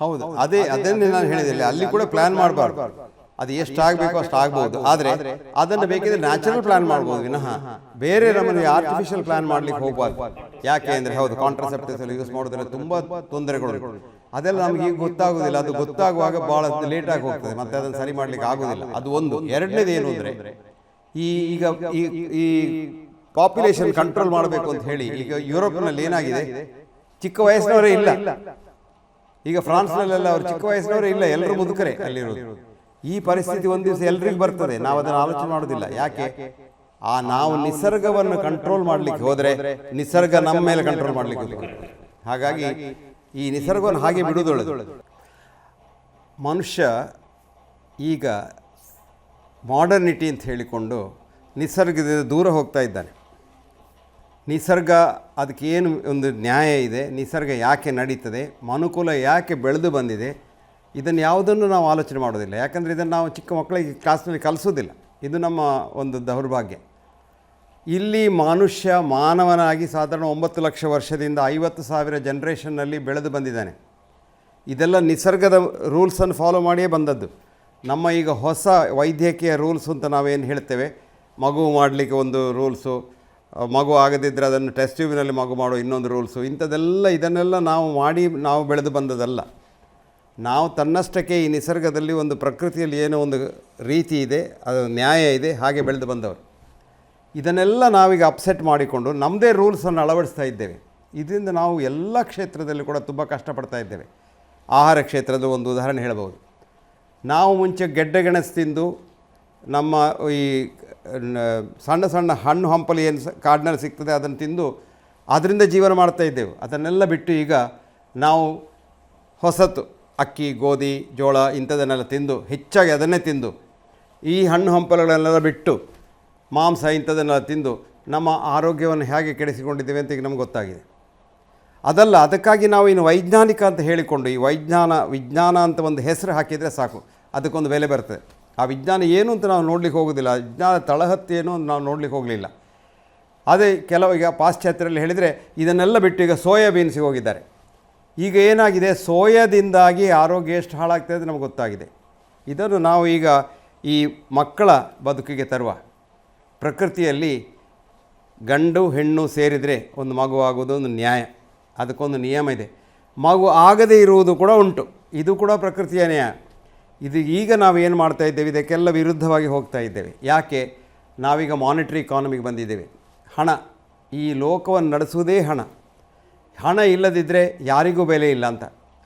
ಹೌದು. ಅದೇ ಅದನ್ನೇ ನಾನು ಹೇಳಿದಿಲ್ಲ ಅಲ್ಲಿ ಕೂಡ ಪ್ಲಾನ್ ಮಾಡಬಾರ್ದು. ಅದು ಎಷ್ಟು ಆಗಬೇಕು ಅಷ್ಟು ಆಗ್ಬೋದು. ಆದರೆ ಅದನ್ನು ಬೇಕಿದ್ರೆ ನ್ಯಾಚುರಲ್ ಪ್ಲಾನ್ ಮಾಡ್ಬೋದು. ವಿನಃ ಬೇರೆ ನಮ್ಮನ್ನು ಆರ್ಟಿಫಿಷಿಯಲ್ ಪ್ಲಾನ್ ಮಾಡ್ಲಿಕ್ಕೆ ಹೋಗ್ಬಾರ್ದು. ಯಾಕೆ ಅಂದರೆ ಹೌದು ಕಾಂಟ್ರಾಸೆಪ್ಟಿವ್ಸ್ ಯೂಸ್ ಮಾಡೋದ್ರೆ ತುಂಬ ತೊಂದರೆಗಳು. ಅದೆಲ್ಲ ನಮ್ಗೆ ಈಗ ಗೊತ್ತಾಗೋದಿಲ್ಲ. ಅದು ಗೊತ್ತಾಗುವಾಗ ಭಾಳ ಲೇಟ್ ಆಗಿ ಹೋಗ್ತದೆ. ಮತ್ತೆ ಅದನ್ನು ಸರಿ ಮಾಡ್ಲಿಕ್ಕೆ ಆಗೋದಿಲ್ಲ. ಅದು ಒಂದು. ಎರಡನೇದು ಏನು ಅಂದರೆ ಈ ಈಗ ಈ ಈ ಪಾಪ್ಯುಲೇಷನ್ ಕಂಟ್ರೋಲ್ ಮಾಡಬೇಕು ಅಂತ ಹೇಳಿ ಈಗ ಯುರೋಪ್ನಲ್ಲಿ ಏನಾಗಿದೆ ಚಿಕ್ಕ ವಯಸ್ಸಿನವರೇ ಇಲ್ಲ ಈಗ ಫ್ರಾನ್ಸ್ನಲ್ಲೆಲ್ಲ ಅವರು ಚಿಕ್ಕ ವಯಸ್ಸಿನವರು ಇಲ್ಲ ಎಲ್ಲರೂ ಮುದುಕರೆ ಅಲ್ಲಿರೋದು. ಈ ಪರಿಸ್ಥಿತಿ ಒಂದು ದಿವಸ ಎಲ್ರಿಗೂ ಬರ್ತದೆ. ನಾವು ಅದನ್ನು ಆಲೋಚನೆ ಮಾಡೋದಿಲ್ಲ. ಯಾಕೆ? ಆ ನಾವು ನಿಸರ್ಗವನ್ನು ಕಂಟ್ರೋಲ್ ಮಾಡಲಿಕ್ಕೆ ಹೋದರೆ ನಿಸರ್ಗ ನಮ್ಮ ಮೇಲೆ ಕಂಟ್ರೋಲ್ ಮಾಡಲಿಕ್ಕೆ ಹೋಗ್ತದೆ. ಹಾಗಾಗಿ ಈ ನಿಸರ್ಗವನ್ನು ಹಾಗೆ ಬಿಡುವುದೊಳ್ಳೆದು. ಮನುಷ್ಯ ಈಗ ಮಾಡರ್ನಿಟಿ ಅಂತ ಹೇಳಿಕೊಂಡು ನಿಸರ್ಗದಿಂದ ದೂರ ಹೋಗ್ತಾ ಇದ್ದಾನೆ. ನಿಸರ್ಗ ಅದಕ್ಕೆ ಏನು ಒಂದು ನ್ಯಾಯ ಇದೆ, ನಿಸರ್ಗ ಯಾಕೆ ನಡೀತದೆ, ಮನುಕುಲ ಯಾಕೆ ಬೆಳೆದು ಬಂದಿದೆ, ಇದನ್ನು ಯಾವುದನ್ನು ನಾವು ಆಲೋಚನೆ ಮಾಡೋದಿಲ್ಲ. ಯಾಕಂದರೆ ಇದನ್ನು ನಾವು ಚಿಕ್ಕ ಮಕ್ಕಳಿಗೆ ಕ್ಲಾಸ್ನಲ್ಲಿ ಕಲಿಸೋದಿಲ್ಲ. ಇದು ನಮ್ಮ ಒಂದು ದೌರ್ಭಾಗ್ಯ. ಇಲ್ಲಿ ಮನುಷ್ಯ ಮಾನವನಾಗಿ ಸಾಧಾರಣ ಒಂಬತ್ತು ಲಕ್ಷ ವರ್ಷದಿಂದ ಐವತ್ತು ಸಾವಿರ ಜನ್ರೇಷನ್ನಲ್ಲಿ ಬೆಳೆದು ಬಂದಿದ್ದಾನೆ. ಇದೆಲ್ಲ ನಿಸರ್ಗದ ರೂಲ್ಸನ್ನು ಫಾಲೋ ಮಾಡಿಯೇ ಬಂದದ್ದು. ನಮ್ಮ ಈಗ ಹೊಸ ವೈದ್ಯಕೀಯ ರೂಲ್ಸ್ ಅಂತ ನಾವೇನು ಹೇಳ್ತೇವೆ? ಮಗು ಮಾಡಲಿಕ್ಕೆ ಒಂದು ರೂಲ್ಸು ಮಗು ಆಗದಿದ್ದರೆ ಅದನ್ನು ಟೆಸ್ಟ್ ಟ್ಯೂಬಿನಲ್ಲಿ ಮಗು ಮಾಡೋ ಇನ್ನೊಂದು ರೂಲ್ಸು ಇಂಥದ್ದೆಲ್ಲ ಇದನ್ನೆಲ್ಲ ನಾವು ಮಾಡಿ ನಾವು ಬೆಳೆದು ಬಂದದಲ್ಲ ನಾವು ತನ್ನಷ್ಟಕ್ಕೆ ಈ ನಿಸರ್ಗದಲ್ಲಿ ಒಂದು ಪ್ರಕೃತಿಯಲ್ಲಿ ಏನೋ ಒಂದು ರೀತಿ ಇದೆ, ಅದು ನ್ಯಾಯ ಇದೆ, ಹಾಗೆ ಬೆಳೆದು ಬಂದವರು. ಇದನ್ನೆಲ್ಲ ನಾವೀಗ ಅಪ್ಸೆಟ್ ಮಾಡಿಕೊಂಡು ನಮ್ಮದೇ ರೂಲ್ಸನ್ನು ಅಳವಡಿಸ್ತಾ ಇದ್ದೇವೆ. ಇದರಿಂದ ನಾವು ಎಲ್ಲ ಕ್ಷೇತ್ರದಲ್ಲಿ ಕೂಡ ತುಂಬ ಕಷ್ಟಪಡ್ತಾ ಇದ್ದೇವೆ. ಆಹಾರ ಕ್ಷೇತ್ರದ ಒಂದು ಉದಾಹರಣೆ ಹೇಳ್ಬೋದು. ನಾವು ಮುಂಚೆ ಗೆಡ್ಡೆ ಗೆಣಸು ತಿಂದು ನಮ್ಮ ಈ ಸಣ್ಣ ಸಣ್ಣ ಹಣ್ಣು ಹಂಪಲು ಏನು ಕಾಡಿನಲ್ಲಿ ಸಿಗ್ತದೆ, ಅದನ್ನು ತಿಂದು ಅದರಿಂದ ಜೀವನ ಮಾಡ್ತಾ ಇದ್ದೆವು. ಅದನ್ನೆಲ್ಲ ಬಿಟ್ಟು ಈಗ ನಾವು ಹೊಸತು, ಅಕ್ಕಿ, ಗೋಧಿ, ಜೋಳ ಇಂಥದನ್ನೆಲ್ಲ ತಿಂದು, ಹೆಚ್ಚಾಗಿ ಅದನ್ನೇ ತಿಂದು, ಈ ಹಣ್ಣು ಹಂಪಲುಗಳನ್ನೆಲ್ಲ ಬಿಟ್ಟು, ಮಾಂಸ ಇಂಥದನ್ನೆಲ್ಲ ತಿಂದು, ನಮ್ಮ ಆರೋಗ್ಯವನ್ನು ಹೇಗೆ ಕೆಡಿಸಿಕೊಂಡಿದ್ದೇವೆ ಅಂತ ಈಗ ನಮ್ಗೆ ಗೊತ್ತಾಗಿದೆ. ಅದಲ್ಲ, ಅದಕ್ಕಾಗಿ ನಾವು ಇನ್ನು ವೈಜ್ಞಾನಿಕ ಅಂತ ಹೇಳಿಕೊಂಡು, ಈ ವೈಜ್ಞಾನ, ವಿಜ್ಞಾನ ಅಂತ ಒಂದು ಹೆಸರು ಹಾಕಿದರೆ ಸಾಕು. ಅದಕ್ಕೊಂದು ಬೆಲೆ ಬರ್ತದೆ. ಆ ವಿಜ್ಞಾನ ಏನು ಅಂತ ನಾವು ನೋಡಲಿಕ್ಕೆ ಹೋಗೋದಿಲ್ಲ. ವಿಜ್ಞಾನ ತಳಹತ್ತು ಏನು ಅಂತ ನಾವು ನೋಡಲಿಕ್ಕೆ ಹೋಗಲಿಲ್ಲ. ಅದೇ ಕೆಲವು ಈಗ ಪಾಶ್ಚಾತ್ಯರಲ್ಲಿ ಹೇಳಿದರೆ ಇದನ್ನೆಲ್ಲ ಬಿಟ್ಟು ಈಗ ಸೋಯಾಬೀನ್ಸಿಗೆ ಹೋಗಿದ್ದಾರೆ. ಈಗ ಏನಾಗಿದೆ? ಸೋಯಾದಿಂದಾಗಿ ಆರೋಗ್ಯ ಎಷ್ಟು ಹಾಳಾಗ್ತದೆ ನಮಗೆ ಗೊತ್ತಾಗಿದೆ. ಇದನ್ನು ನಾವು ಈಗ ಈ ಮಕ್ಕಳ ಬದುಕಿಗೆ ತರುವ ಪ್ರಕೃತಿಯಲ್ಲಿ ಗಂಡು ಹೆಣ್ಣು ಸೇರಿದರೆ ಒಂದು ಮಗು ಆಗೋದು ಒಂದು ನ್ಯಾಯ. ಅದಕ್ಕೊಂದು ನಿಯಮ ಇದೆ. ಮಗು ಆಗದೇ ಇರುವುದು ಕೂಡ ಉಂಟು. ಇದು ಕೂಡ ಪ್ರಕೃತಿಯ ನ್ಯಾಯ. ಇದು ಈಗ ನಾವು ಏನು ಮಾಡ್ತಾ ಇದ್ದೇವೆ, ಇದಕ್ಕೆಲ್ಲ ವಿರುದ್ಧವಾಗಿ ಹೋಗ್ತಾ ಇದ್ದೇವೆ. ಯಾಕೆ? ನಾವೀಗ ಮಾನಿಟ್ರಿ ಇಕಾನಮಿಗೆ ಬಂದಿದ್ದೇವೆ. ಹಣ, ಈ ಲೋಕವನ್ನು ನಡೆಸುವುದೇ ಹಣ. ಹಣ ಇಲ್ಲದಿದ್ದರೆ ಯಾರಿಗೂ ಬೆಲೆ ಇಲ್ಲ ಅಂತ.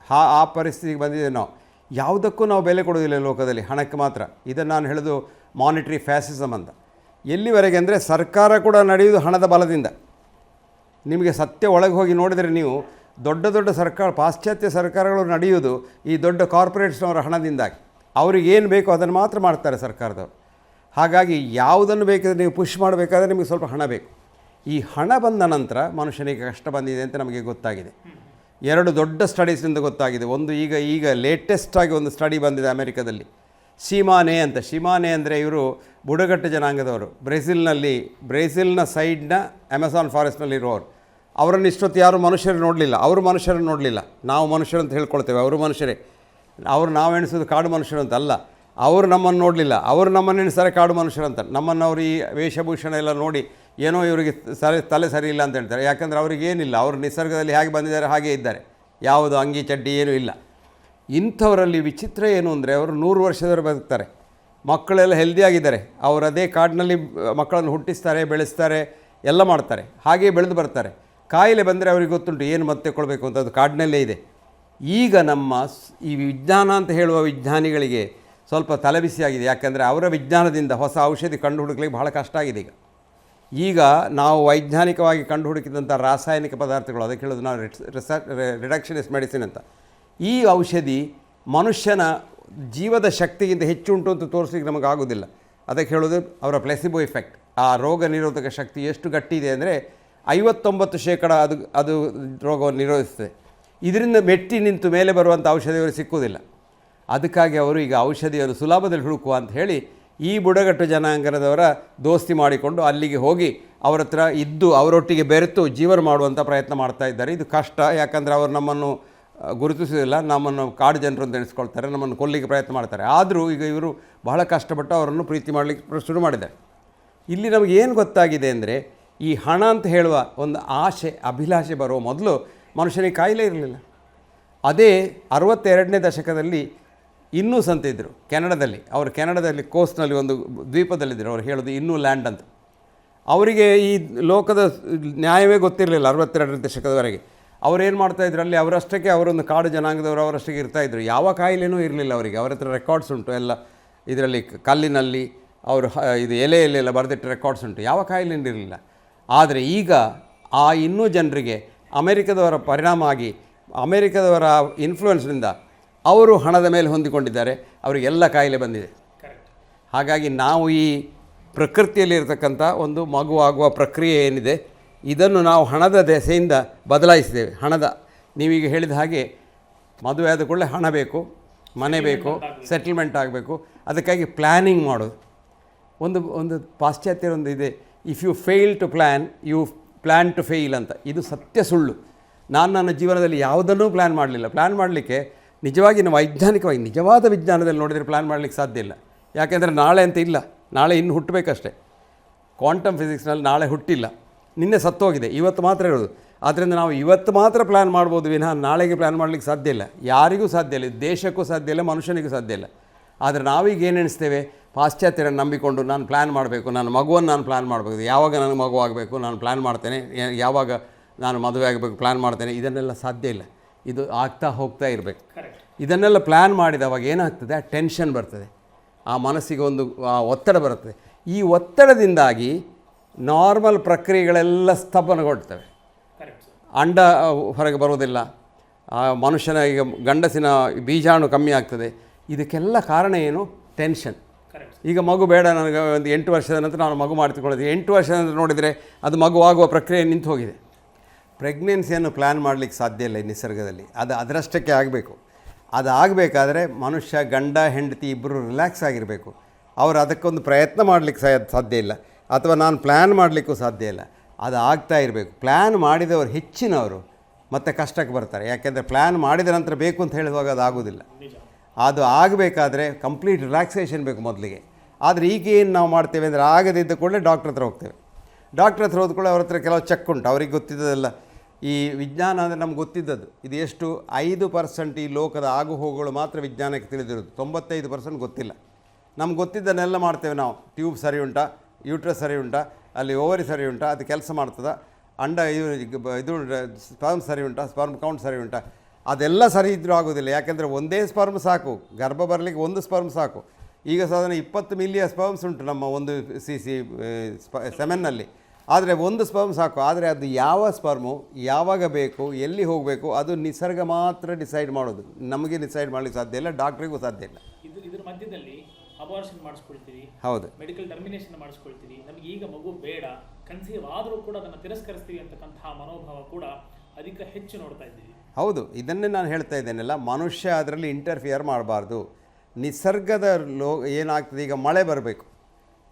ಹಾ, ಆ ಪರಿಸ್ಥಿತಿಗೆ ಬಂದಿದ್ದೇವೆ ನಾವು. ಯಾವುದಕ್ಕೂ ನಾವು ಬೆಲೆ ಕೊಡೋದಿಲ್ಲ ಲೋಕದಲ್ಲಿ, ಹಣಕ್ಕೆ ಮಾತ್ರ. ಇದನ್ನು ನಾನು ಹೇಳೋದು ಮಾನಿಟ್ರಿ ಫ್ಯಾಸಿಸಮ್ ಅಂತ. ಎಲ್ಲಿವರೆಗೆ ಅಂದರೆ ಸರ್ಕಾರ ಕೂಡ ನಡೆಯುವುದು ಹಣದ ಬಲದಿಂದ. ನಿಮಗೆ ಸತ್ಯ ಒಳಗೆ ಹೋಗಿ ನೋಡಿದರೆ ನೀವು ದೊಡ್ಡ ದೊಡ್ಡ ಸರ್ಕಾರ, ಪಾಶ್ಚಾತ್ಯ ಸರ್ಕಾರಗಳು ನಡೆಯುವುದು ಈ ದೊಡ್ಡ ಕಾರ್ಪೊರೇಟ್ಸ್ನವರ ಹಣದಿಂದಾಗಿ. ಅವ್ರಿಗೆ ಏನು ಬೇಕೋ ಅದನ್ನು ಮಾತ್ರ ಮಾಡ್ತಾರೆ ಸರ್ಕಾರದವರು. ಹಾಗಾಗಿ ಯಾವುದನ್ನು ಬೇಕಾದರೆ ನೀವು ಪುಷ್ ಮಾಡಬೇಕಾದ್ರೆ ನಿಮಗೆ ಸ್ವಲ್ಪ ಹಣ ಬೇಕು. ಈ ಹಣ ಬಂದ ನಂತರ ಮನುಷ್ಯನಿಗೆ ಕಷ್ಟ ಬಂದಿದೆ ಅಂತ ನಮಗೆ ಗೊತ್ತಾಗಿದೆ. ಎರಡು ದೊಡ್ಡ ಸ್ಟಡೀಸಿಂದ ಗೊತ್ತಾಗಿದೆ. ಒಂದು ಈಗ ಈಗ ಲೇಟೆಸ್ಟ್ ಆಗಿ ಒಂದು ಸ್ಟಡಿ ಬಂದಿದೆ ಅಮೆರಿಕದಲ್ಲಿ. ಸೀಮಾನೆ ಅಂತ. ಸೀಮಾನೆ ಅಂದರೆ ಇವರು ಬುಡಗಟ್ಟು ಜನಾಂಗದವರು. ಬ್ರೆಜಿಲ್ನಲ್ಲಿ, ಬ್ರೆಜಿಲ್ನ ಸೈಡ್ನ ಅಮೆಝಾನ್ ಫಾರೆಸ್ಟ್ನಲ್ಲಿರುವವರು ಅವರನ್ನು ಇಷ್ಟೊತ್ತು ಯಾರು ಮನುಷ್ಯರು ನೋಡಲಿಲ್ಲ. ಅವರು ಮನುಷ್ಯರನ್ನು ನೋಡಲಿಲ್ಲ. ನಾವು ಮನುಷ್ಯರು ಅಂತ ಹೇಳ್ಕೊಳ್ತೇವೆ. ಅವರು ಮನುಷ್ಯರೇ. ಅವರು ನಾವು ಎಣಿಸೋದು ಕಾಡು ಮನುಷ್ಯರು ಅಂತ ಅಲ್ಲ ಅವರು ನಮ್ಮನ್ನು ನೋಡಲಿಲ್ಲ. ಅವರು ನಮ್ಮನ್ನು ಎಣಿಸ್ತಾರೆ ಕಾಡು ಮನುಷ್ಯರು ಅಂತ ನಮ್ಮನ್ನು ಅವರು ಈ ವೇಷಭೂಷಣ ಎಲ್ಲ ನೋಡಿ ಏನೋ ಇವರಿಗೆ ಸರಿ, ತಲೆ ಸರಿ ಇಲ್ಲ ಅಂತ ಹೇಳ್ತಾರೆ. ಯಾಕಂದರೆ ಅವ್ರಿಗೆ ಏನಿಲ್ಲ. ಅವರು ನಿಸರ್ಗದಲ್ಲಿ ಹೇಗೆ ಬಂದಿದ್ದಾರೆ ಹಾಗೆ ಇದ್ದಾರೆ. ಯಾವುದು ಅಂಗಿ ಚಡ್ಡಿ ಏನೂ ಇಲ್ಲ. ಇಂಥವರಲ್ಲಿ ವಿಚಿತ್ರ ಏನು ಅಂದರೆ ಅವರು ನೂರು ವರ್ಷದವರು ಬದುಕ್ತಾರೆ. ಮಕ್ಕಳೆಲ್ಲ ಹೆಲ್ದಿಯಾಗಿದ್ದಾರೆ ಅವರು ಅದೇ ಕಾಡಿನಲ್ಲಿ ಮಕ್ಕಳನ್ನು ಹುಟ್ಟಿಸ್ತಾರೆ, ಬೆಳೆಸ್ತಾರೆ, ಎಲ್ಲ ಮಾಡ್ತಾರೆ. ಹಾಗೇ ಬೆಳೆದು ಬರ್ತಾರೆ. ಕಾಯಿಲೆ ಬಂದರೆ ಅವ್ರಿಗೆ ಗೊತ್ತುಂಟು, ಏನು ಮತ್ತೆ ಕೊಡಬೇಕು ಅಂತ. ಅದು ಕಾಡಿನಲ್ಲೇ ಇದೆ. ಈಗ ನಮ್ಮ ಈ ವಿಜ್ಞಾನ ಅಂತ ಹೇಳುವ ವಿಜ್ಞಾನಿಗಳಿಗೆ ಸ್ವಲ್ಪ ತಲೆಬಿಸಿಯಾಗಿದೆ. ಯಾಕೆಂದರೆ ಅವರ ವಿಜ್ಞಾನದಿಂದ ಹೊಸ ಔಷಧಿ ಕಂಡು ಹುಡುಕ್ಲಿಕ್ಕೆ ಬಹಳ ಕಷ್ಟ ಆಗಿದೆ ಈಗ. ಈಗ ನಾವು ವೈಜ್ಞಾನಿಕವಾಗಿ ಕಂಡು ಹುಡುಕಿದಂಥ ರಾಸಾಯನಿಕ ಪದಾರ್ಥಗಳು, ಅದಕ್ಕೆ ಹೇಳೋದು ನಾವು ರಿಡಕ್ಷನಿಸ್ ಮೆಡಿಸಿನ್ ಅಂತ. ಈ ಔಷಧಿ ಮನುಷ್ಯನ ಜೀವದ ಶಕ್ತಿಗಿಂತ ಹೆಚ್ಚು ಉಂಟು ಅಂತ ತೋರಿಸ್ಲಿಕ್ಕೆ ನಮಗೆ ಆಗೋದಿಲ್ಲ. ಅದಕ್ಕೆ ಹೇಳೋದು ಅವರ ಪ್ಲೆಸಿಬೋ ಇಫೆಕ್ಟ್ ಆ ರೋಗ ನಿರೋಧಕ ಶಕ್ತಿ ಎಷ್ಟು ಗಟ್ಟಿ ಇದೆ ಅಂದರೆ ಐವತ್ತೊಂಬತ್ತು ಶೇಕಡ ಅದು ಅದು ರೋಗವನ್ನು ನಿರೋಧಿಸ್ತದೆ. ಇದರಿಂದ ಮೆಟ್ಟಿ ನಿಂತು ಮೇಲೆ ಬರುವಂಥ ಔಷಧಿಯವರು ಸಿಕ್ಕುವುದಿಲ್ಲ. ಅದಕ್ಕಾಗಿ ಅವರು ಈಗ ಔಷಧಿಯವರು ಸುಲಭದಲ್ಲಿ ಹುಡುಕುವ ಅಂತ ಹೇಳಿ ಈ ಬುಡಗಟ್ಟು ಜನಾಂಗದವರ ದೋಸ್ತಿ ಮಾಡಿಕೊಂಡು ಅಲ್ಲಿಗೆ ಹೋಗಿ ಅವರ ಹತ್ರ ಇದ್ದು ಅವರೊಟ್ಟಿಗೆ ಬೆರೆತು ಜೀವನ ಮಾಡುವಂಥ ಪ್ರಯತ್ನ ಮಾಡ್ತಾ ಇದ್ದಾರೆ. ಇದು ಕಷ್ಟ, ಯಾಕಂದರೆ ಅವರು ನಮ್ಮನ್ನು ಗುರುತಿಸುವುದಿಲ್ಲ, ನಮ್ಮನ್ನು ಕಾಡು ಜನರು ಅಂತ ಎಣಿಸ್ಕೊಳ್ತಾರೆ, ನಮ್ಮನ್ನು ಕೊಲ್ಲಿಗೆ ಪ್ರಯತ್ನ ಮಾಡ್ತಾರೆ. ಆದರೂ ಈಗ ಇವರು ಬಹಳ ಕಷ್ಟಪಟ್ಟು ಅವರನ್ನು ಪ್ರೀತಿ ಮಾಡಲಿಕ್ಕೆ ಶುರು ಮಾಡಿದ್ದಾರೆ. ಇಲ್ಲಿ ನಮಗೆ ಏನು ಗೊತ್ತಾಗಿದೆ ಅಂದರೆ ಈ ಹಣ ಅಂತ ಹೇಳುವ ಒಂದು ಆಸೆ ಅಭಿಲಾಷೆ ಬರುವ ಮೊದಲು ಮನುಷ್ಯನಿಗೆ ಕಾಯಿಲೆ ಇರಲಿಲ್ಲ. ಅದೇ ಅರವತ್ತೆರಡನೇ ದಶಕದಲ್ಲಿ ಇನ್ನೂ ಸಂತಿದ್ದರು ಕೆನಡದಲ್ಲಿ, ಅವರು ಕೆನಡಾದಲ್ಲಿ ಕೋಸ್ಟ್ನಲ್ಲಿ ಒಂದು ದ್ವೀಪದಲ್ಲಿದ್ದರು ಅವ್ರು ಹೇಳೋದು ಇನ್ನೂ ಲ್ಯಾಂಡ್ ಅಂತ. ಅವರಿಗೆ ಈ ಲೋಕದ ನ್ಯಾಯವೇ ಗೊತ್ತಿರಲಿಲ್ಲ ಅರವತ್ತೆರಡನೇ ದಶಕದವರೆಗೆ. ಅವರೇನು ಮಾಡ್ತಾಯಿದ್ರು ಅಲ್ಲಿ ಅವರಷ್ಟಕ್ಕೆ ಅವರೊಂದು ಕಾಡು ಜನಾಂಗದವರು ಅವರಷ್ಟಕ್ಕೆ ಇರ್ತಾಯಿದ್ರು ಯಾವ ಕಾಯಿಲೆನೂ ಇರಲಿಲ್ಲ ಅವರಿಗೆ. ಅವರ ಹತ್ರ ರೆಕಾರ್ಡ್ಸ್ ಉಂಟು. ಎಲ್ಲ ಇದರಲ್ಲಿ ಕಲ್ಲಿನಲ್ಲಿ ಅವರು ಇದು ಎಲೆಯಲ್ಲೆಲ್ಲ ಬರೆದಿಟ್ಟು ರೆಕಾರ್ಡ್ಸ್ ಉಂಟು. ಯಾವ ಕಾಯಿಲೆನೂ ಇರಲಿಲ್ಲ. ಆದರೆ ಈಗ ಆ ಇನ್ನೂ ಜನರಿಗೆ ಅಮೆರಿಕದವರ ಪರಿಣಾಮ ಆಗಿ ಅಮೆರಿಕದವರ ಇನ್ಫ್ಲೂಯೆನ್ಸ್ನಿಂದ ಅವರು ಹಣದ ಮೇಲೆ ಹೊಂದಿಕೊಂಡಿದ್ದಾರೆ ಅವರಿಗೆಲ್ಲ ಕಾಯಿಲೆ ಬಂದಿದೆ. ಹಾಗಾಗಿ ನಾವು ಈ ಪ್ರಕೃತಿಯಲ್ಲಿರ್ತಕ್ಕಂಥ ಒಂದು ಮಗುವಾಗುವ ಪ್ರಕ್ರಿಯೆ ಏನಿದೆ ಇದನ್ನು ನಾವು ಹಣದ ದೆಸೆಯಿಂದ ಬದಲಾಯಿಸಿದ್ದೇವೆ. ಹಣದ ನೀವೀಗ ಹೇಳಿದ ಹಾಗೆ ಮದುವೆ ಆದ ಕೂಡಲೇ ಹಣ ಬೇಕು ಮನೆ ಬೇಕು ಸೆಟಲ್ಮೆಂಟ್ ಆಗಬೇಕು. ಅದಕ್ಕಾಗಿ ಪ್ಲ್ಯಾನಿಂಗ್ ಮಾಡೋದು. ಒಂದು ಒಂದು ಪಾಶ್ಚಾತ್ಯ ಒಂದು ಇದೆ if you fail to plan you plan to fail ಅಂತ. ಇದು ಸತ್ಯ ಸುಳ್ಳು. ನಾನು ನನ್ನ ಜೀವನದಲ್ಲಿ ಯಾವುದನ್ನೂ ಪ್ಲ್ಯಾನ್ ಮಾಡಲಿಲ್ಲ. ಪ್ಲ್ಯಾನ್ ಮಾಡಲಿಕ್ಕೆ ನಿಜವಾಗಿ ನಾವು ವೈಜ್ಞಾನಿಕವಾಗಿ, ನಿಜವಾದ ವಿಜ್ಞಾನದಲ್ಲಿ ನೋಡಿದರೆ ಪ್ಲ್ಯಾನ್ ಮಾಡಲಿಕ್ಕೆ ಸಾಧ್ಯ ಇಲ್ಲ. ಯಾಕೆಂದರೆ ನಾಳೆ ಅಂತ ಇಲ್ಲ. ನಾಳೆ ಇನ್ನು ಹುಟ್ಟಬೇಕಷ್ಟೇ. ಕ್ವಾಂಟಮ್ ಫಿಸಿಕ್ಸ್ನಲ್ಲಿ ನಾಳೆ ಹುಟ್ಟಿಲ್ಲ. ನಿನ್ನೆ ಸತ್ತೋಗಿದೆ. ಇವತ್ತು ಮಾತ್ರ ಇರೋದು. ಆದ್ದರಿಂದ ನಾವು ಇವತ್ತು ಮಾತ್ರ ಪ್ಲ್ಯಾನ್ ಮಾಡ್ಬೋದು ವಿನಃ ನಾಳೆಗೆ ಪ್ಲ್ಯಾನ್ ಮಾಡಲಿಕ್ಕೆ ಸಾಧ್ಯ ಇಲ್ಲ. ಯಾರಿಗೂ ಸಾಧ್ಯ ಇಲ್ಲ. ದೇಶಕ್ಕೂ ಸಾಧ್ಯ ಇಲ್ಲ, ಮನುಷ್ಯನಿಗೂ ಸಾಧ್ಯ ಇಲ್ಲ. ಆದರೆ ನಾವೀಗ ಏನು ಎಣಿಸ್ತೇವೆ? ಪಾಶ್ಚಾತ್ಯರನ್ನು ನಂಬಿಕೊಂಡು ನಾನು ಪ್ಲ್ಯಾನ್ ಮಾಡಬೇಕು ನನ್ನ ಮಗುವನ್ನು ನಾನು ಪ್ಲ್ಯಾನ್ ಮಾಡಬೇಕು ಯಾವಾಗ ನನಗೆ ಮಗು ಆಗಬೇಕು ನಾನು ಪ್ಲ್ಯಾನ್ ಮಾಡ್ತೇನೆ ಯಾವಾಗ ನಾನು ಮದುವೆ ಆಗಬೇಕು ಪ್ಲ್ಯಾನ್ ಮಾಡ್ತೇನೆ ಇದನ್ನೆಲ್ಲ ಸಾಧ್ಯ ಇಲ್ಲ. ಇದು ಆಗ್ತಾ ಹೋಗ್ತಾ ಇರಬೇಕು. ಇದನ್ನೆಲ್ಲ ಪ್ಲ್ಯಾನ್ ಮಾಡಿದವಾಗ ಏನಾಗ್ತದೆ? ಆ ಟೆನ್ಷನ್ ಬರ್ತದೆ. ಆ ಮನಸ್ಸಿಗೆ ಒಂದು ಒತ್ತಡ ಬರುತ್ತದೆ ಈ ಒತ್ತಡದಿಂದಾಗಿ ನಾರ್ಮಲ್ ಪ್ರಕ್ರಿಯೆಗಳೆಲ್ಲ ಸ್ತಬ್ಧಗೊಳ್ತವೆ ಅಂಡ ಹೊರಗೆ ಬರೋದಿಲ್ಲ ಆ ಮನುಷ್ಯನ ಈಗ ಗಂಡಸಿನ ಬೀಜಾಣು ಕಮ್ಮಿ ಆಗ್ತದೆ. ಇದಕ್ಕೆಲ್ಲ ಕಾರಣ ಏನು? ಟೆನ್ಷನ್ ಈಗ ಮಗು ಬೇಡ ನನಗೆ ಒಂದು ಎಂಟು ವರ್ಷದ ನಂತರ ನಾನು ಮಗು ಮಾಡ್ತಿಕೊಳ್ಳೋದು ಎಂಟು ವರ್ಷದ ನಂತರ ನೋಡಿದರೆ ಅದು ಮಗು ಆಗುವ ಪ್ರಕ್ರಿಯೆ ನಿಂತು ಹೋಗಿದೆ. ಪ್ರೆಗ್ನೆನ್ಸಿಯನ್ನು ಪ್ಲ್ಯಾನ್ ಮಾಡಲಿಕ್ಕೆ ಸಾಧ್ಯ ಇಲ್ಲ ಈ ನಿಸರ್ಗದಲ್ಲಿ. ಅದು ಅದರಷ್ಟಕ್ಕೆ ಆಗಬೇಕು. ಅದು ಆಗಬೇಕಾದ್ರೆ ಮನುಷ್ಯ ಗಂಡ ಹೆಂಡತಿ ಇಬ್ಬರು ರಿಲ್ಯಾಕ್ಸ್ ಆಗಿರಬೇಕು. ಅವರು ಅದಕ್ಕೊಂದು ಪ್ರಯತ್ನ ಮಾಡಲಿಕ್ಕೆ ಸಾಧ್ಯ ಇಲ್ಲ. ಅಥವಾ ನಾನು ಪ್ಲ್ಯಾನ್ ಮಾಡಲಿಕ್ಕೂ ಸಾಧ್ಯ ಇಲ್ಲ. ಅದು ಆಗ್ತಾ ಇರಬೇಕು. ಪ್ಲ್ಯಾನ್ ಮಾಡಿದವರು ಹೆಚ್ಚಿನವರು ಮತ್ತೆ ಕಷ್ಟಕ್ಕೆ ಬರ್ತಾರೆ. ಯಾಕೆಂದರೆ ಪ್ಲ್ಯಾನ್ ಮಾಡಿದ ನಂತರ ಬೇಕು ಅಂತ ಹೇಳಿದಾಗ ಅದು ಆಗೋದಿಲ್ಲ. ಅದು ಆಗಬೇಕಾದ್ರೆ ಕಂಪ್ಲೀಟ್ ರಿಲ್ಯಾಕ್ಸೇಷನ್ ಬೇಕು ಮೊದಲಿಗೆ. ಆದರೆ ಈಗ ಏನು ನಾವು ಮಾಡ್ತೇವೆ ಅಂದರೆ ಆಗದಿದ್ದ ಕೂಡಲೇ ಡಾಕ್ಟ್ರ್ ಹತ್ರ ಹೋಗ್ತೇವೆ. ಡಾಕ್ಟ್ರ್ ಹತ್ರ ಹೋದ ಕೂಡ ಅವ್ರ ಹತ್ರ ಕೆಲವು ಚೆಕ್ ಉಂಟು. ಅವ್ರಿಗೆ ಗೊತ್ತಿದ್ದದಲ್ಲ. ಈ ವಿಜ್ಞಾನ ಅಂದರೆ ನಮ್ಗೆ ಗೊತ್ತಿದ್ದದ್ದು. ಇದು ಎಷ್ಟು ಐದು ಪರ್ಸೆಂಟ್ ಈ ಲೋಕದ ಆಗು ಹೋಗುಗಳು ಮಾತ್ರ ವಿಜ್ಞಾನಕ್ಕೆ ತಿಳಿದಿರೋದು ತೊಂಬತ್ತೈದು ಪರ್ಸೆಂಟ್ ಗೊತ್ತಿಲ್ಲ. ನಮ್ಗೆ ಗೊತ್ತಿದ್ದನ್ನೆಲ್ಲ ಮಾಡ್ತೇವೆ ನಾವು. ಟ್ಯೂಬ್ ಸರಿ ಉಂಟಾ ಯೂಟ್ರಸ್ ಸರಿ ಉಂಟಾ, ಅಲ್ಲಿ ಓವರಿ ಸರಿ ಉಂಟಾ, ಅದು ಕೆಲಸ ಮಾಡ್ತದ. ಅಂಡ ಇದು ಇದು ಸ್ಪರ್ಮ್ ಸರಿ ಉಂಟಾ ಸ್ಪರ್ಮ್ ಕೌಂಟ್ ಸರಿ ಉಂಟಾ. ಅದೆಲ್ಲ ಸರಿ ಇದ್ದರೂ ಆಗೋದಿಲ್ಲ ಯಾಕೆಂದರೆ ಒಂದೇ ಸ್ಪರ್ಮ್ ಸಾಕು ಗರ್ಭ ಬರಲಿಕ್ಕೆ ಒಂದು ಸ್ಪರ್ಮ್ ಸಾಕು. ಈಗ ಸಾಧಾರಣ ಇಪ್ಪತ್ತು ಮಿಲಿಯ ಸ್ಪರ್ಮ್ಸ್ ಉಂಟು ನಮ್ಮ ಒಂದು ಸಿ ಸಿ ಸ್ಪ ಸೆಮೆನ್ನಲ್ಲಿ ಆದರೆ ಒಂದು ಸ್ಪರ್ಮ್ ಸಾಕು. ಆದರೆ ಅದು ಯಾವ ಸ್ಪರ್ಮು ಯಾವಾಗ ಬೇಕು ಎಲ್ಲಿ ಹೋಗಬೇಕು ಅದು ನಿಸರ್ಗ ಮಾತ್ರ ಡಿಸೈಡ್ ಮಾಡೋದು. ನಮಗೆ ಡಿಸೈಡ್ ಮಾಡಲಿಕ್ಕೆ ಸಾಧ್ಯ ಇಲ್ಲ ಡಾಕ್ಟ್ರಿಗೂ ಸಾಧ್ಯ ಇಲ್ಲ. ಇದು ಇದ್ರ ಮಧ್ಯದಲ್ಲಿ ಅಬಾರ್ಷನ್ ಮಾಡಿಸ್ಕೊಳ್ತೀವಿ ಹೌದು. ಮೆಡಿಕಲ್ ಟರ್ಮಿನೇಷನ್ ಮಾಡಿಸ್ಕೊಳ್ತೀವಿ ನಮಗೆ ಈಗ ಮಗು ಬೇಡ ಕನ್ಸೀವ್ ಆದರೂ ಕೂಡ ಅದನ್ನು ತಿರಸ್ಕರಿಸ್ತೀವಿ ಅಂತಕ್ಕಂತಹ ಮನೋಭಾವ ಕೂಡ ಅಧಿಕ ಹೆಚ್ಚು ನೋಡ್ತಾ ಇದ್ದೀವಿ. ಹೌದು, ಇದನ್ನೇ ನಾನು ಹೇಳ್ತಾ ಇದ್ದೇನೆಲ್ಲ, ಮನುಷ್ಯ ಅದರಲ್ಲಿ ಇಂಟರ್ಫಿಯರ್ ಮಾಡಬಾರ್ದು. ನಿಸರ್ಗದ ಲೋ, ಏನಾಗ್ತದೆ, ಈಗ ಮಳೆ ಬರಬೇಕು.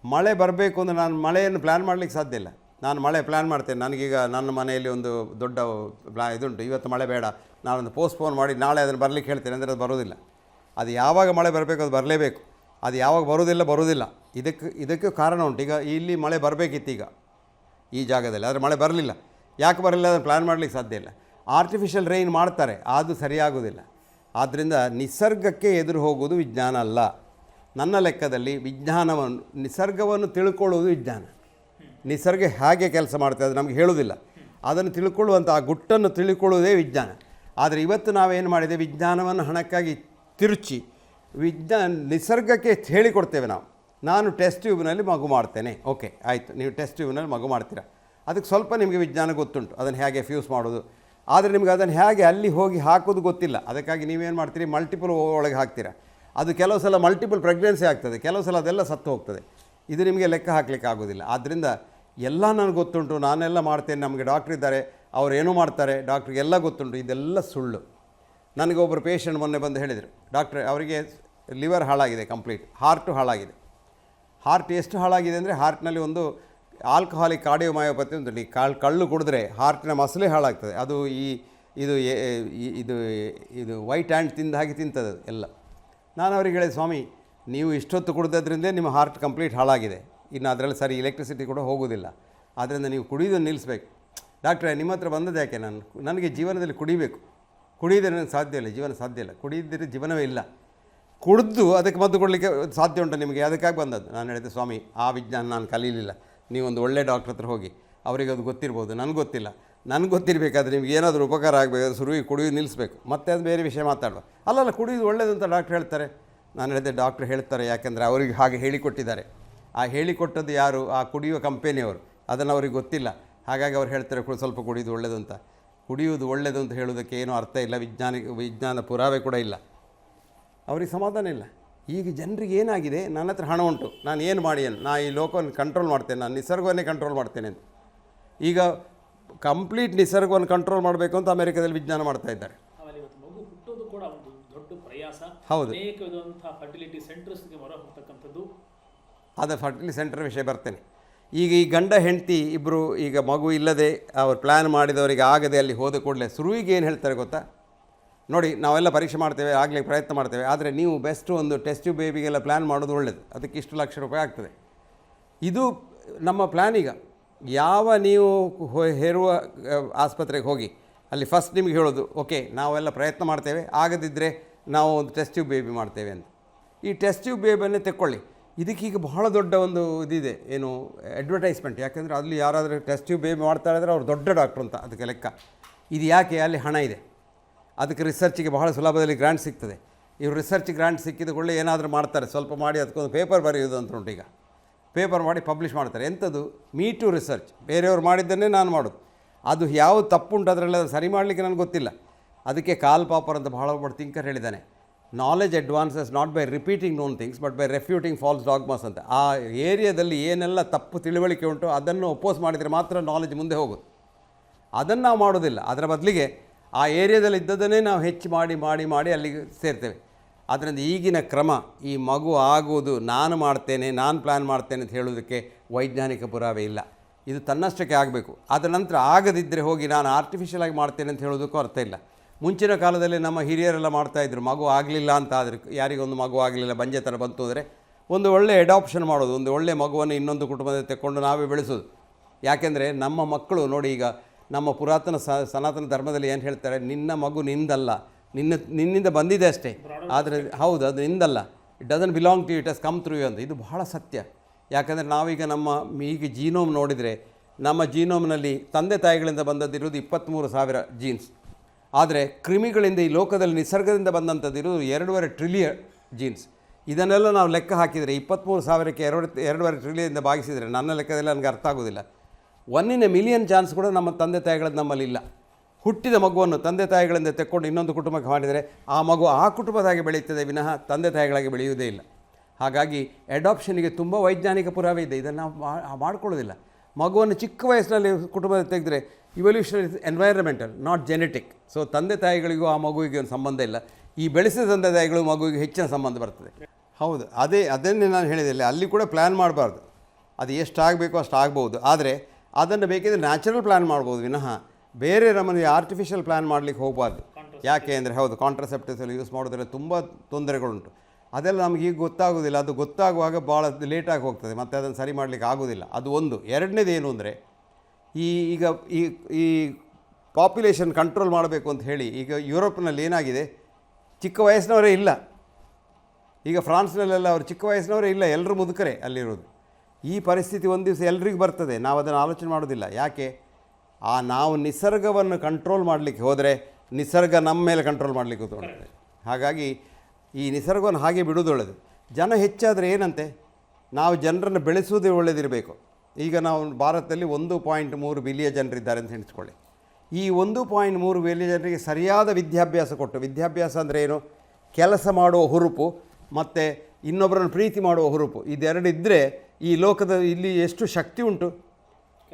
ಮಳೆ ಬರಬೇಕು ಅಂದರೆ ನಾನು ಮಳೆಯನ್ನು ಪ್ಲ್ಯಾನ್ ಮಾಡಲಿಕ್ಕೆ ಸಾಧ್ಯ ಇಲ್ಲ. ನಾನು ಮಳೆ ಪ್ಲ್ಯಾನ್ ಮಾಡ್ತೇನೆ. ನನಗೀಗ ನನ್ನ ಮನೆಯಲ್ಲಿ ಒಂದು ದೊಡ್ಡ ಪ್ಲಾ, ಇದುಂಟು. ಇವತ್ತು ಮಳೆ ಬೇಡ. ನಾನೊಂದು ಪೋಸ್ಟ್ಪೋನ್ ಮಾಡಿ ನಾಳೆ ಅದನ್ನು ಬರಲಿಕ್ಕೆ ಹೇಳ್ತೇನೆ ಅಂದರೆ ಅದು ಬರೋದಿಲ್ಲ ಅದು ಯಾವಾಗ ಮಳೆ ಬರಬೇಕು ಅದು ಬರಲೇಬೇಕು. ಅದು ಯಾವಾಗ ಬರೋದಿಲ್ಲ ಬರೋದಿಲ್ಲ ಇದಕ್ಕೆ ಇದಕ್ಕೆ ಕಾರಣ ಉಂಟು. ಈಗ ಇಲ್ಲಿ ಮಳೆ ಬರಬೇಕಿತ್ತು ಈಗ ಈ ಜಾಗದಲ್ಲಿ. ಆದರೆ ಮಳೆ ಬರಲಿಲ್ಲ. ಯಾಕೆ ಬರಲಿಲ್ಲ ಅದನ್ನು ಪ್ಲ್ಯಾನ್ ಮಾಡಲಿಕ್ಕೆ ಸಾಧ್ಯ ಇಲ್ಲ. ಆರ್ಟಿಫಿಷಿಯಲ್ ರೈನ್ ಮಾಡ್ತಾರೆ ಅದು ಸರಿಯಾಗೋದಿಲ್ಲ. ಆದ್ದರಿಂದ ನಿಸರ್ಗಕ್ಕೆ ಎದುರು ಹೋಗುವುದು ವಿಜ್ಞಾನ ಅಲ್ಲ. ನನ್ನ ಲೆಕ್ಕದಲ್ಲಿ ವಿಜ್ಞಾನವನ್ನು ನಿಸರ್ಗವನ್ನು ತಿಳ್ಕೊಳ್ಳುವುದು ವಿಜ್ಞಾನ. ನಿಸರ್ಗ ಹೇಗೆ ಕೆಲಸ ಮಾಡ್ತದೆ ಅದು ನಮಗೆ ಹೇಳುವುದಿಲ್ಲ ಅದನ್ನು ತಿಳ್ಕೊಳ್ಳುವಂಥ ಆ ಗುಟ್ಟನ್ನು ತಿಳ್ಕೊಳ್ಳುವುದೇ ವಿಜ್ಞಾನ. ಆದರೆ ಇವತ್ತು ನಾವೇನು ಮಾಡಿದೆ? ವಿಜ್ಞಾನವನ್ನು ಹಣಕ್ಕಾಗಿ ತಿರುಚಿ, ವಿಜ್ಞಾನ ನಿಸರ್ಗಕ್ಕೆ ಹೇಳಿಕೊಡ್ತೇವೆ ನಾವು. ನಾನು ಟೆಸ್ಟ್ ಟ್ಯೂಬ್ನಲ್ಲಿ ಮಗು ಮಾಡ್ತೇನೆ. ಓಕೆ ಆಯಿತು. ನೀವು ಟೆಸ್ಟ್ ಟ್ಯೂಬ್ನಲ್ಲಿ ಮಗು ಮಾಡ್ತೀರಾ? ಅದಕ್ಕೆ ಸ್ವಲ್ಪ ನಿಮಗೆ ವಿಜ್ಞಾನ ಗೊತ್ತುಂಟು, ಅದನ್ನು ಹೇಗೆ ಫ್ಯೂಸ್ ಮಾಡೋದು ಆದರೆ ನಿಮಗೆ ಅದನ್ನು ಹೇಗೆ ಅಲ್ಲಿ ಹೋಗಿ ಹಾಕೋದು ಗೊತ್ತಿಲ್ಲ. ಅದಕ್ಕಾಗಿ ನೀವೇನು ಮಾಡ್ತೀರಿ? ಮಲ್ಟಿಪಲ್ ಒಳಗೆ ಹಾಕ್ತೀರಾ? ಅದು ಕೆಲವು ಸಲ ಮಲ್ಟಿಪಲ್ ಪ್ರೆಗ್ನೆನ್ಸಿ ಆಗ್ತದೆ, ಕೆಲವು ಸಲ ಅದೆಲ್ಲ ಸತ್ತು ಹೋಗ್ತದೆ. ಇದು ನಿಮಗೆ ಲೆಕ್ಕ ಹಾಕಲಿಕ್ಕೆ ಆಗೋದಿಲ್ಲ. ಆದ್ದರಿಂದ ಎಲ್ಲ ನನಗೆ ಗೊತ್ತುಂಟು, ನಾನೆಲ್ಲ ಮಾಡ್ತೇನೆ, ನಮಗೆ ಡಾಕ್ಟ್ರ್ ಇದ್ದಾರೆ, ಅವ್ರು ಏನೂ ಮಾಡ್ತಾರೆ ಡಾಕ್ಟ್ರಿಗೆಲ್ಲ ಗೊತ್ತುಂಟು, ಇದೆಲ್ಲ ಸುಳ್ಳು. ನನಗೆ ಒಬ್ಬರು ಪೇಷಂಟ್ ಮೊನ್ನೆ ಬಂದು ಹೇಳಿದರು ಡಾಕ್ಟ್ರೆ ಅವರಿಗೆ ಲಿವರ್ ಹಾಳಾಗಿದೆ ಕಂಪ್ಲೀಟ್ ಹಾರ್ಟು ಹಾಳಾಗಿದೆ. ಹಾರ್ಟ್ ಎಷ್ಟು ಹಾಳಾಗಿದೆ ಅಂದರೆ ಹಾರ್ಟ್ನಲ್ಲಿ ಒಂದು ಆಲ್ಕಹಾಲಿಕ್ ಕಾರ್ಡಿಯೋಮಯೋಪತಿ ಅಂತ ಈ ಕಾಳು, ಕಳ್ಳು ಕುಡಿದ್ರೆ ಹಾರ್ಟಿನ ಮಸಲೇ ಹಾಳಾಗ್ತದೆ. ಅದು ಈ, ಇದು ಇದು ಇದು ವೈಟ್ ಹ್ಯಾಂಡ್ ತಿಂದ ಹಾಗೆ ತಿಂತದೆ ಎಲ್ಲ. ನಾನು ಅವ್ರಿಗೆ ಹೇಳಿದೆ, ಸ್ವಾಮಿ, ನೀವು ಇಷ್ಟೊತ್ತು ಕುಡಿದ್ರಿಂದ ನಿಮ್ಮ ಹಾರ್ಟ್ ಕಂಪ್ಲೀಟ್ ಹಾಳಾಗಿದೆ. ಇನ್ನು ಅದರಲ್ಲಿ ಸರಿ ಎಲೆಕ್ಟ್ರಿಸಿಟಿ ಕೂಡ ಹೋಗೋದಿಲ್ಲ. ಆದ್ದರಿಂದ ನೀವು ಕುಡಿಯೋದು ನಿಲ್ಲಿಸ್ಬೇಕು. ಡಾಕ್ಟ್ರೇ ನಿಮ್ಮ ಹತ್ರ ಬಂದದ್ದು ಯಾಕೆ? ನಾನು ನನಗೆ ಜೀವನದಲ್ಲಿ ಕುಡಿಬೇಕು. ಕುಡಿಯದೆ ನನಗೆ ಸಾಧ್ಯ ಇಲ್ಲ, ಜೀವನ ಸಾಧ್ಯ ಇಲ್ಲ. ಕುಡಿಯದಿದ್ರೆ ಜೀವನವೇ ಇಲ್ಲ. ಕುಡಿದು ಅದಕ್ಕೆ ಮದ್ದು ಕೊಡಲಿಕ್ಕೆ ಸಾಧ್ಯ ಉಂಟು ನಿಮಗೆ, ಅದಕ್ಕಾಗಿ ಬಂದದ್ದು. ನಾನು ಹೇಳಿದೆ, ಸ್ವಾಮಿ, ಆ ವಿಜ್ಞಾನ ನಾನು ಕಲೀಲಿಲ್ಲ. ನೀವೊಂದು ಒಳ್ಳೆ ಡಾಕ್ಟ್ರ್ ಹತ್ರ ಹೋಗಿ, ಅವರಿಗೆ ಅದು ಗೊತ್ತಿರ್ಬೋದು, ನನಗೆ ಗೊತ್ತಿಲ್ಲ. ನನಗೆ ಗೊತ್ತಿರಬೇಕಾದ್ರೆ ನಿಮ್ಗೆ ಏನಾದರೂ ಉಪಕಾರ ಆಗಬೇಕಾದ್ರೆ ಸುರುವಿ ಕುಡಿಯೋದು ನಿಲ್ಲಿಸ್ಬೇಕು ಮತ್ತೆ ಅದು ಬೇರೆ ವಿಷಯ ಮಾತಾಡುವ ಅಲ್ಲಲ್ಲ ಕುಡಿಯೋದು ಒಳ್ಳೇದು ಅಂತ ಡಾಕ್ಟ್ರ್ ಹೇಳ್ತಾರೆ. ನಾನು ಹೇಳಿದೆ ಡಾಕ್ಟ್ರ್ ಹೇಳ್ತಾರೆ, ಯಾಕೆಂದರೆ ಅವರಿಗೆ ಹಾಗೆ ಹೇಳಿಕೊಟ್ಟಿದ್ದಾರೆ. ಆ ಹೇಳಿಕೊಟ್ಟದ್ದು ಯಾರು? ಆ ಕುಡಿಯುವ ಕಂಪೆನಿಯವರು ಅದನ್ನು ಅವ್ರಿಗೆ ಗೊತ್ತಿಲ್ಲ. ಹಾಗಾಗಿ ಅವ್ರು ಹೇಳ್ತಾರೆ ಸ್ವಲ್ಪ ಕುಡಿಯೋದು ಒಳ್ಳೆಯದು ಅಂತ. ಕುಡಿಯುವುದು ಒಳ್ಳೆಯದು ಅಂತ ಹೇಳೋದಕ್ಕೆ ಏನೂ ಅರ್ಥ ಇಲ್ಲ. ವಿಜ್ಞಾನಿ, ವಿಜ್ಞಾನ ಪುರಾವೆ ಕೂಡ ಇಲ್ಲ. ಅವ್ರಿಗೆ ಸಮಾಧಾನ ಇಲ್ಲ. ಈಗ ಜನರಿಗೆ ಏನಾಗಿದೆ? ನನ್ನ ಹತ್ರ ಹಣ ಉಂಟು. ನಾನು ಏನು ಮಾಡಿ ಏನು ನಾ ಈ ಲೋಕವನ್ನು ಕಂಟ್ರೋಲ್ ಮಾಡ್ತೇನೆ. ನಾನು ನಿಸರ್ಗವನ್ನೇ ಕಂಟ್ರೋಲ್ ಮಾಡ್ತೇನೆ ಅಂತ. ಈಗ ಕಂಪ್ಲೀಟ್ ನಿಸರ್ಗವನ್ನು ಕಂಟ್ರೋಲ್ ಮಾಡಬೇಕು ಅಂತ ಅಮೆರಿಕದಲ್ಲಿ ವಿಜ್ಞಾನ ಮಾಡ್ತಾ ಇದ್ದಾರೆ. ಹೌದು. ಅದು ಫರ್ಟಿಲಿಟಿ ಸೆಂಟರ್ ವಿಷಯ ಬರ್ತೇನೆ. ಈಗ ಈ ಗಂಡ ಹೆಂಡತಿ ಇಬ್ಬರು ಈಗ ಮಗು ಇಲ್ಲದೆ ಅವ್ರು ಪ್ಲ್ಯಾನ್ ಮಾಡಿದವರಿಗೆ ಆಗದೆ ಅಲ್ಲಿ ಹೋದ ಕೂಡಲೇ ಶುರುವಿಗೆ ಏನು ಹೇಳ್ತಾರೆ ಗೊತ್ತಾ? ನೋಡಿ, ನಾವೆಲ್ಲ ಪರೀಕ್ಷೆ ಮಾಡ್ತೇವೆ, ಆಗಲಿ ಪ್ರಯತ್ನ ಮಾಡ್ತೇವೆ, ಆದರೆ ನೀವು ಬೆಸ್ಟ್ ಒಂದು ಟೆಸ್ಟ್ ಬೇಬಿಗೆಲ್ಲ ಪ್ಲ್ಯಾನ್ ಮಾಡೋದು ಒಳ್ಳೆಯದು ಅದಕ್ಕೆ ಇಷ್ಟು ಲಕ್ಷ ರೂಪಾಯಿ ಆಗ್ತದೆ. ಇದು ನಮ್ಮ ಪ್ಲ್ಯಾನ್ ಈಗ. ಯಾವ ನೀವು ಹೇರುವ ಹೆರುವ ಆಸ್ಪತ್ರೆಗೆ ಹೋಗಿ, ಅಲ್ಲಿ ಫಸ್ಟ್ ನಿಮಗೆ ಹೇಳೋದು ಓಕೆ ನಾವೆಲ್ಲ ಪ್ರಯತ್ನ ಮಾಡ್ತೇವೆ ಆಗದಿದ್ದರೆ ನಾವು ಒಂದು ಟೆಸ್ಟ್ ಟ್ಯೂಬ್ ಬೇಬಿ ಮಾಡ್ತೇವೆ ಅಂತ. ಈ ಟೆಸ್ಟ್ ಟ್ಯೂಬ್ ಬೇಬನ್ನೇ ತೆಕ್ಕೊಳ್ಳಿ. ಇದಕ್ಕೀಗ ಬಹಳ ದೊಡ್ಡ ಒಂದು ಇದಿದೆ, ಏನು ಅಡ್ವರ್ಟೈಸ್ಮೆಂಟ್ ಯಾಕೆಂದರೆ ಅಲ್ಲಿ ಯಾರಾದರೂ ಟೆಸ್ಟ್ ಟ್ಯೂಬ್ ಬೇಬಿ ಮಾಡ್ತಾ ಇದ್ದರೆ ಅವ್ರು ದೊಡ್ಡ ಡಾಕ್ಟ್ರು ಅಂತ, ಅದಕ್ಕೆ ಲೆಕ್ಕ. ಇದು ಯಾಕೆ ಅಲ್ಲಿ ಹಣ ಇದೆ? ಅದಕ್ಕೆ ರಿಸರ್ಚಿಗೆ ಬಹಳ ಸುಲಭದಲ್ಲಿ ಗ್ರ್ಯಾಂಟ್ ಸಿಗ್ತದೆ. ಇವರು ರಿಸರ್ಚ್ ಗ್ರ್ಯಾಂಟ್ ಸಿಕ್ಕಿದ ಕೂಡಲೇ ಏನಾದರೂ ಮಾಡ್ತಾರೆ. ಸ್ವಲ್ಪ ಮಾಡಿ ಅದಕ್ಕೊಂದು ಪೇಪರ್ ಬರೆಯೋದು ಅಂತ ಉಂಟು ಈಗ. ಪೇಪರ್ ಮಾಡಿ ಪಬ್ಲಿಷ್ ಮಾಡ್ತಾರೆ. ಎಂಥದ್ದು? ಮೀ ಟು ರಿಸರ್ಚ್ ಬೇರೆಯವರು ಮಾಡಿದ್ದನ್ನೇ ನಾನು ಮಾಡೋದು. ಅದು ಯಾವ ತಪ್ಪುಂಟು ಅದರಲ್ಲಿ ಸರಿ ಮಾಡಲಿಕ್ಕೆ ನನಗೆ ಗೊತ್ತಿಲ್ಲ. ಅದಕ್ಕೆ ಕಾಲ್ ಪಾಪರ್ ಅಂತ ಬಹಳ ಒಬ್ಬ ಥಿಂಕರ್ ಹೇಳಿದ್ದಾನೆ. Knowledge advances not by repeating known things but by refuting false dogmas ಅಂತ. ಆ ಏರಿಯಾದಲ್ಲಿ ಏನೆಲ್ಲ ತಪ್ಪು ತಿಳುವಳಿಕೆ ಉಂಟು ಅದನ್ನು ಒಪ್ಪೋಸ್ ಮಾಡಿದರೆ ಮಾತ್ರ ನಾಲೆಜ್ ಮುಂದೆ ಹೋಗುತ್ತೆ ಅದನ್ನು ನಾವು ಮಾಡೋದಿಲ್ಲ. ಅದರ ಬದಲಿಗೆ ಆ ಏರಿಯಾದಲ್ಲಿ ಇದ್ದದನ್ನೇ ನಾವು ಹೆಚ್ಚು ಮಾಡಿ ಮಾಡಿ ಮಾಡಿ ಅಲ್ಲಿಗೆ ಸೇರ್ತೇವೆ. ಅದರಿಂದ ಈಗಿನ ಕ್ರಮ, ಈ ಮಗು ಆಗುವುದು ನಾನು ಮಾಡ್ತೇನೆ, ನಾನು ಪ್ಲ್ಯಾನ್ ಮಾಡ್ತೇನೆ ಅಂತ ಹೇಳೋದಕ್ಕೆ ವೈಜ್ಞಾನಿಕ ಪುರಾವೆ ಇಲ್ಲ. ಇದು ತನ್ನಷ್ಟಕ್ಕೆ ಆಗಬೇಕು. ಅದರ ನಂತರ ಆಗದಿದ್ದರೆ ಹೋಗಿ ನಾನು ಆರ್ಟಿಫಿಷಿಯಲ್ ಆಗಿ ಮಾಡ್ತೇನೆ ಅಂತ ಹೇಳೋದಕ್ಕೂ ಅರ್ಥ ಇಲ್ಲ. ಮುಂಚಿನ ಕಾಲದಲ್ಲಿ ನಮ್ಮ ಹಿರಿಯರೆಲ್ಲ ಮಾಡ್ತಾಯಿದ್ರು ಮಗು ಆಗಲಿಲ್ಲ ಅಂತ ಆದರೆ ಯಾರಿಗೊಂದು ಮಗು ಆಗಲಿಲ್ಲ, ಬಂಜೆ ಥರ ಬಂತು ಅಂದರೆ ಒಂದು ಒಳ್ಳೆ ಎಡಾಪ್ಷನ್ ಮಾಡೋದು, ಒಂದು ಒಳ್ಳೆ ಮಗುವನ್ನು ಇನ್ನೊಂದು ಕುಟುಂಬದ ತೆಕ್ಕೊಂಡು ನಾವೇ ಬೆಳೆಸೋದು. ಯಾಕೆಂದರೆ ನಮ್ಮ ಮಕ್ಕಳು ನೋಡಿ ಈಗ ನಮ್ಮ ಪುರಾತನ ಸನಾತನ ಧರ್ಮದಲ್ಲಿ ಏನು ಹೇಳ್ತಾರೆ, ನಿನ್ನ ಮಗು ನಿಂದಲ್ಲ. ನಿನ್ನ, ನಿನ್ನಿಂದ ಬಂದಿದೆ ಅಷ್ಟೇ. ಆದರೆ, ಹೌದು, ಅದು ನಿಂದಲ್ಲ. It doesn't belong to it has come through ಅಂತ. ಇದು ಬಹಳ ಸತ್ಯ. ಯಾಕಂದರೆ ನಾವೀಗ ನಮ್ಮ, ಈಗ ಜೀನೋಮ್ ನೋಡಿದರೆ, ನಮ್ಮ ಜೀನೋಮ್ನಲ್ಲಿ ತಂದೆ ತಾಯಿಗಳಿಂದ ಬಂದದ್ದಿರೋದು ಇಪ್ಪತ್ತ್ಮೂರು ಸಾವಿರ ಜೀನ್ಸ್ ಆದರೆ ಕ್ರಿಮಿಗಳಿಂದ ಈ ಲೋಕದಲ್ಲಿ ನಿಸರ್ಗದಿಂದ ಬಂದಂಥದ್ದು ಇರೋದು ಎರಡೂವರೆ ಟ್ರಿಲಿಯನ್ ಜೀನ್ಸ್ ಇದನ್ನೆಲ್ಲ ನಾವು ಲೆಕ್ಕ ಹಾಕಿದರೆ ಇಪ್ಪತ್ತ್ಮೂರು ಸಾವಿರಕ್ಕೆ ಎರಡು ಎರಡೂವರೆ ಟ್ರಿಲಿಯಿಂದ ಭಾಗಿಸಿದರೆ ನನ್ನ ಲೆಕ್ಕದಲ್ಲಿ ನನಗೆ ಅರ್ಥ ಆಗೋದಿಲ್ಲ. One in a million chance ಕೂಡ ನಮ್ಮ ತಂದೆ ತಾಯಿಗಳದ್ದು ನಮ್ಮಲ್ಲಿಲ್ಲ ಹುಟ್ಟಿದ ಮಗುವನ್ನು ತಂದೆ ತಾಯಿಗಳಿಂದ ತೆಕ್ಕೊಂಡು ಇನ್ನೊಂದು ಕುಟುಂಬಕ್ಕೆ ಮಾಡಿದರೆ ಆ ಮಗು ಆ ಕುಟುಂಬದಾಗಿ ಬೆಳೆಯುತ್ತದೆ ವಿನಃ ತಂದೆ ತಾಯಿಗಳಾಗಿ ಬೆಳೆಯುವುದೇ ಇಲ್ಲ. ಹಾಗಾಗಿ ಅಡಾಪ್ಷನ್ಗೆ ತುಂಬ ವೈಜ್ಞಾನಿಕ ಪುರಾವೆ ಇದೆ. ಇದನ್ನು ನಾವು ಮಾಡ್ಕೊಳ್ಳೋದಿಲ್ಲ. ಮಗುವನ್ನು ಚಿಕ್ಕ ವಯಸ್ಸಿನಲ್ಲಿ ಕುಟುಂಬದ ತೆಗೆದರೆ evolution is environmental not genetic so ತಂದೆ ತಾಯಿಗಳಿಗೂ ಆ ಮಗುವಿಗೆ ಒಂದು ಸಂಬಂಧ ಇಲ್ಲ. ಈ ಬೆಳೆಸಿದ ತಂದೆ ತಾಯಿಗಳು ಮಗುವಿಗೆ ಹೆಚ್ಚಿನ ಸಂಬಂಧ ಬರ್ತದೆ. ಹೌದು. ಅದೇ, ಅದನ್ನೇ ನಾನು ಹೇಳಿದೆ. ಅಲ್ಲಿ ಕೂಡ ಪ್ಲ್ಯಾನ್ ಮಾಡಬಾರ್ದು. ಅದು ಎಷ್ಟು ಆಗಬೇಕು ಅಷ್ಟು ಆಗ್ಬೋದು ಆದರೆ ಅದನ್ನು ಬೇಕಿದ್ರೆ ನ್ಯಾಚುರಲ್ ಪ್ಲ್ಯಾನ್ ಮಾಡ್ಬೋದು ವಿನಃ. ಬೇರೆ ನಮ್ಮನ್ನು ಆರ್ಟಿಫಿಷಿಯಲ್ ಪ್ಲ್ಯಾನ್ ಮಾಡಲಿಕ್ಕೆ ಹೋಗಬಾರ್ದು. ಯಾಕೆ ಅಂದರೆ ಹೌದು ಕಾಂಟ್ರಸೆಪ್ಟಿವ್ಸ್ ಎಲ್ಲ ಯೂಸ್ ಮಾಡೋದ್ರಲ್ಲಿ ತುಂಬ ತೊಂದರೆಗಳುಂಟು. ಅದೆಲ್ಲ ನಮಗೆ ಈಗ ಗೊತ್ತಾಗೋದಿಲ್ಲ. ಅದು ಗೊತ್ತಾಗುವಾಗ ಭಾಳ ಲೇಟಾಗಿ ಹೋಗ್ತದೆ. ಮತ್ತು ಅದನ್ನು ಸರಿ ಮಾಡಲಿಕ್ಕೆ ಆಗೋದಿಲ್ಲ. ಅದು ಒಂದು. ಎರಡನೇದು ಏನು ಅಂದರೆ, ಈ ಈಗ ಈ ಈ ಪಾಪ್ಯುಲೇಷನ್ ಕಂಟ್ರೋಲ್ ಮಾಡಬೇಕು ಅಂತ ಹೇಳಿ ಈಗ ಯುರೋಪ್ನಲ್ಲಿ ಏನಾಗಿದೆ? ಚಿಕ್ಕ ವಯಸ್ಸಿನವರೇ ಇಲ್ಲ. ಈಗ ಫ್ರಾನ್ಸ್ನಲ್ಲೆಲ್ಲ ಅವರು ಚಿಕ್ಕ ವಯಸ್ಸಿನವರೇ ಇಲ್ಲ. ಎಲ್ಲರೂ ಮುದುಕರೇ ಅಲ್ಲಿರೋದು. ಈ ಪರಿಸ್ಥಿತಿ ಒಂದು ದಿವಸ ಎಲ್ರಿಗೂ ಬರ್ತದೆ. ನಾವು ಅದನ್ನು ಆಲೋಚನೆ ಮಾಡೋದಿಲ್ಲ. ಯಾಕೆ? ಆ ನಾವು ನಿಸರ್ಗವನ್ನು ಕಂಟ್ರೋಲ್ ಮಾಡಲಿಕ್ಕೆ ಹೋದರೆ ನಿಸರ್ಗ ನಮ್ಮ ಮೇಲೆ ಕಂಟ್ರೋಲ್ ಮಾಡಲಿಕ್ಕೆ ಕೂತ್ಕೊಳ್ತದೆ ಹಾಗಾಗಿ ಈ ನಿಸರ್ಗವನ್ನು ಹಾಗೆ ಬಿಡೋದು ಒಳ್ಳೆಯದು ಜನ ಹೆಚ್ಚಾದರೆ ಏನಂತೆ? ನಾವು ಜನರನ್ನು ಬೆಳೆಸುವುದೇ ಒಳ್ಳೆಯದಿರಬೇಕು ಈಗ ನಾವು ಭಾರತದಲ್ಲಿ ಒಂದು ಪಾಯಿಂಟ್ ಮೂರು ಬಿಲಿಯ ಜನರಿದ್ದಾರೆ ಅಂತ ಎಣಿಸ್ಕೊಳ್ಳಿ. ಈ ಒಂದು ಪಾಯಿಂಟ್ ಮೂರು ಬಿಲಿಯ ಜನರಿಗೆ ಸರಿಯಾದ ವಿದ್ಯಾಭ್ಯಾಸ ಕೊಟ್ಟು, ವಿದ್ಯಾಭ್ಯಾಸ ಅಂದರೆ ಏನು? ಕೆಲಸ ಮಾಡುವ ಹುರುಪು, ಮತ್ತು ಇನ್ನೊಬ್ಬರನ್ನು ಪ್ರೀತಿ ಮಾಡುವ ಹುರುಪು. ಇದೆರಡಿದ್ದರೆ ಈ ಲೋಕದ ಇಲ್ಲಿ ಎಷ್ಟು ಶಕ್ತಿ ಉಂಟು?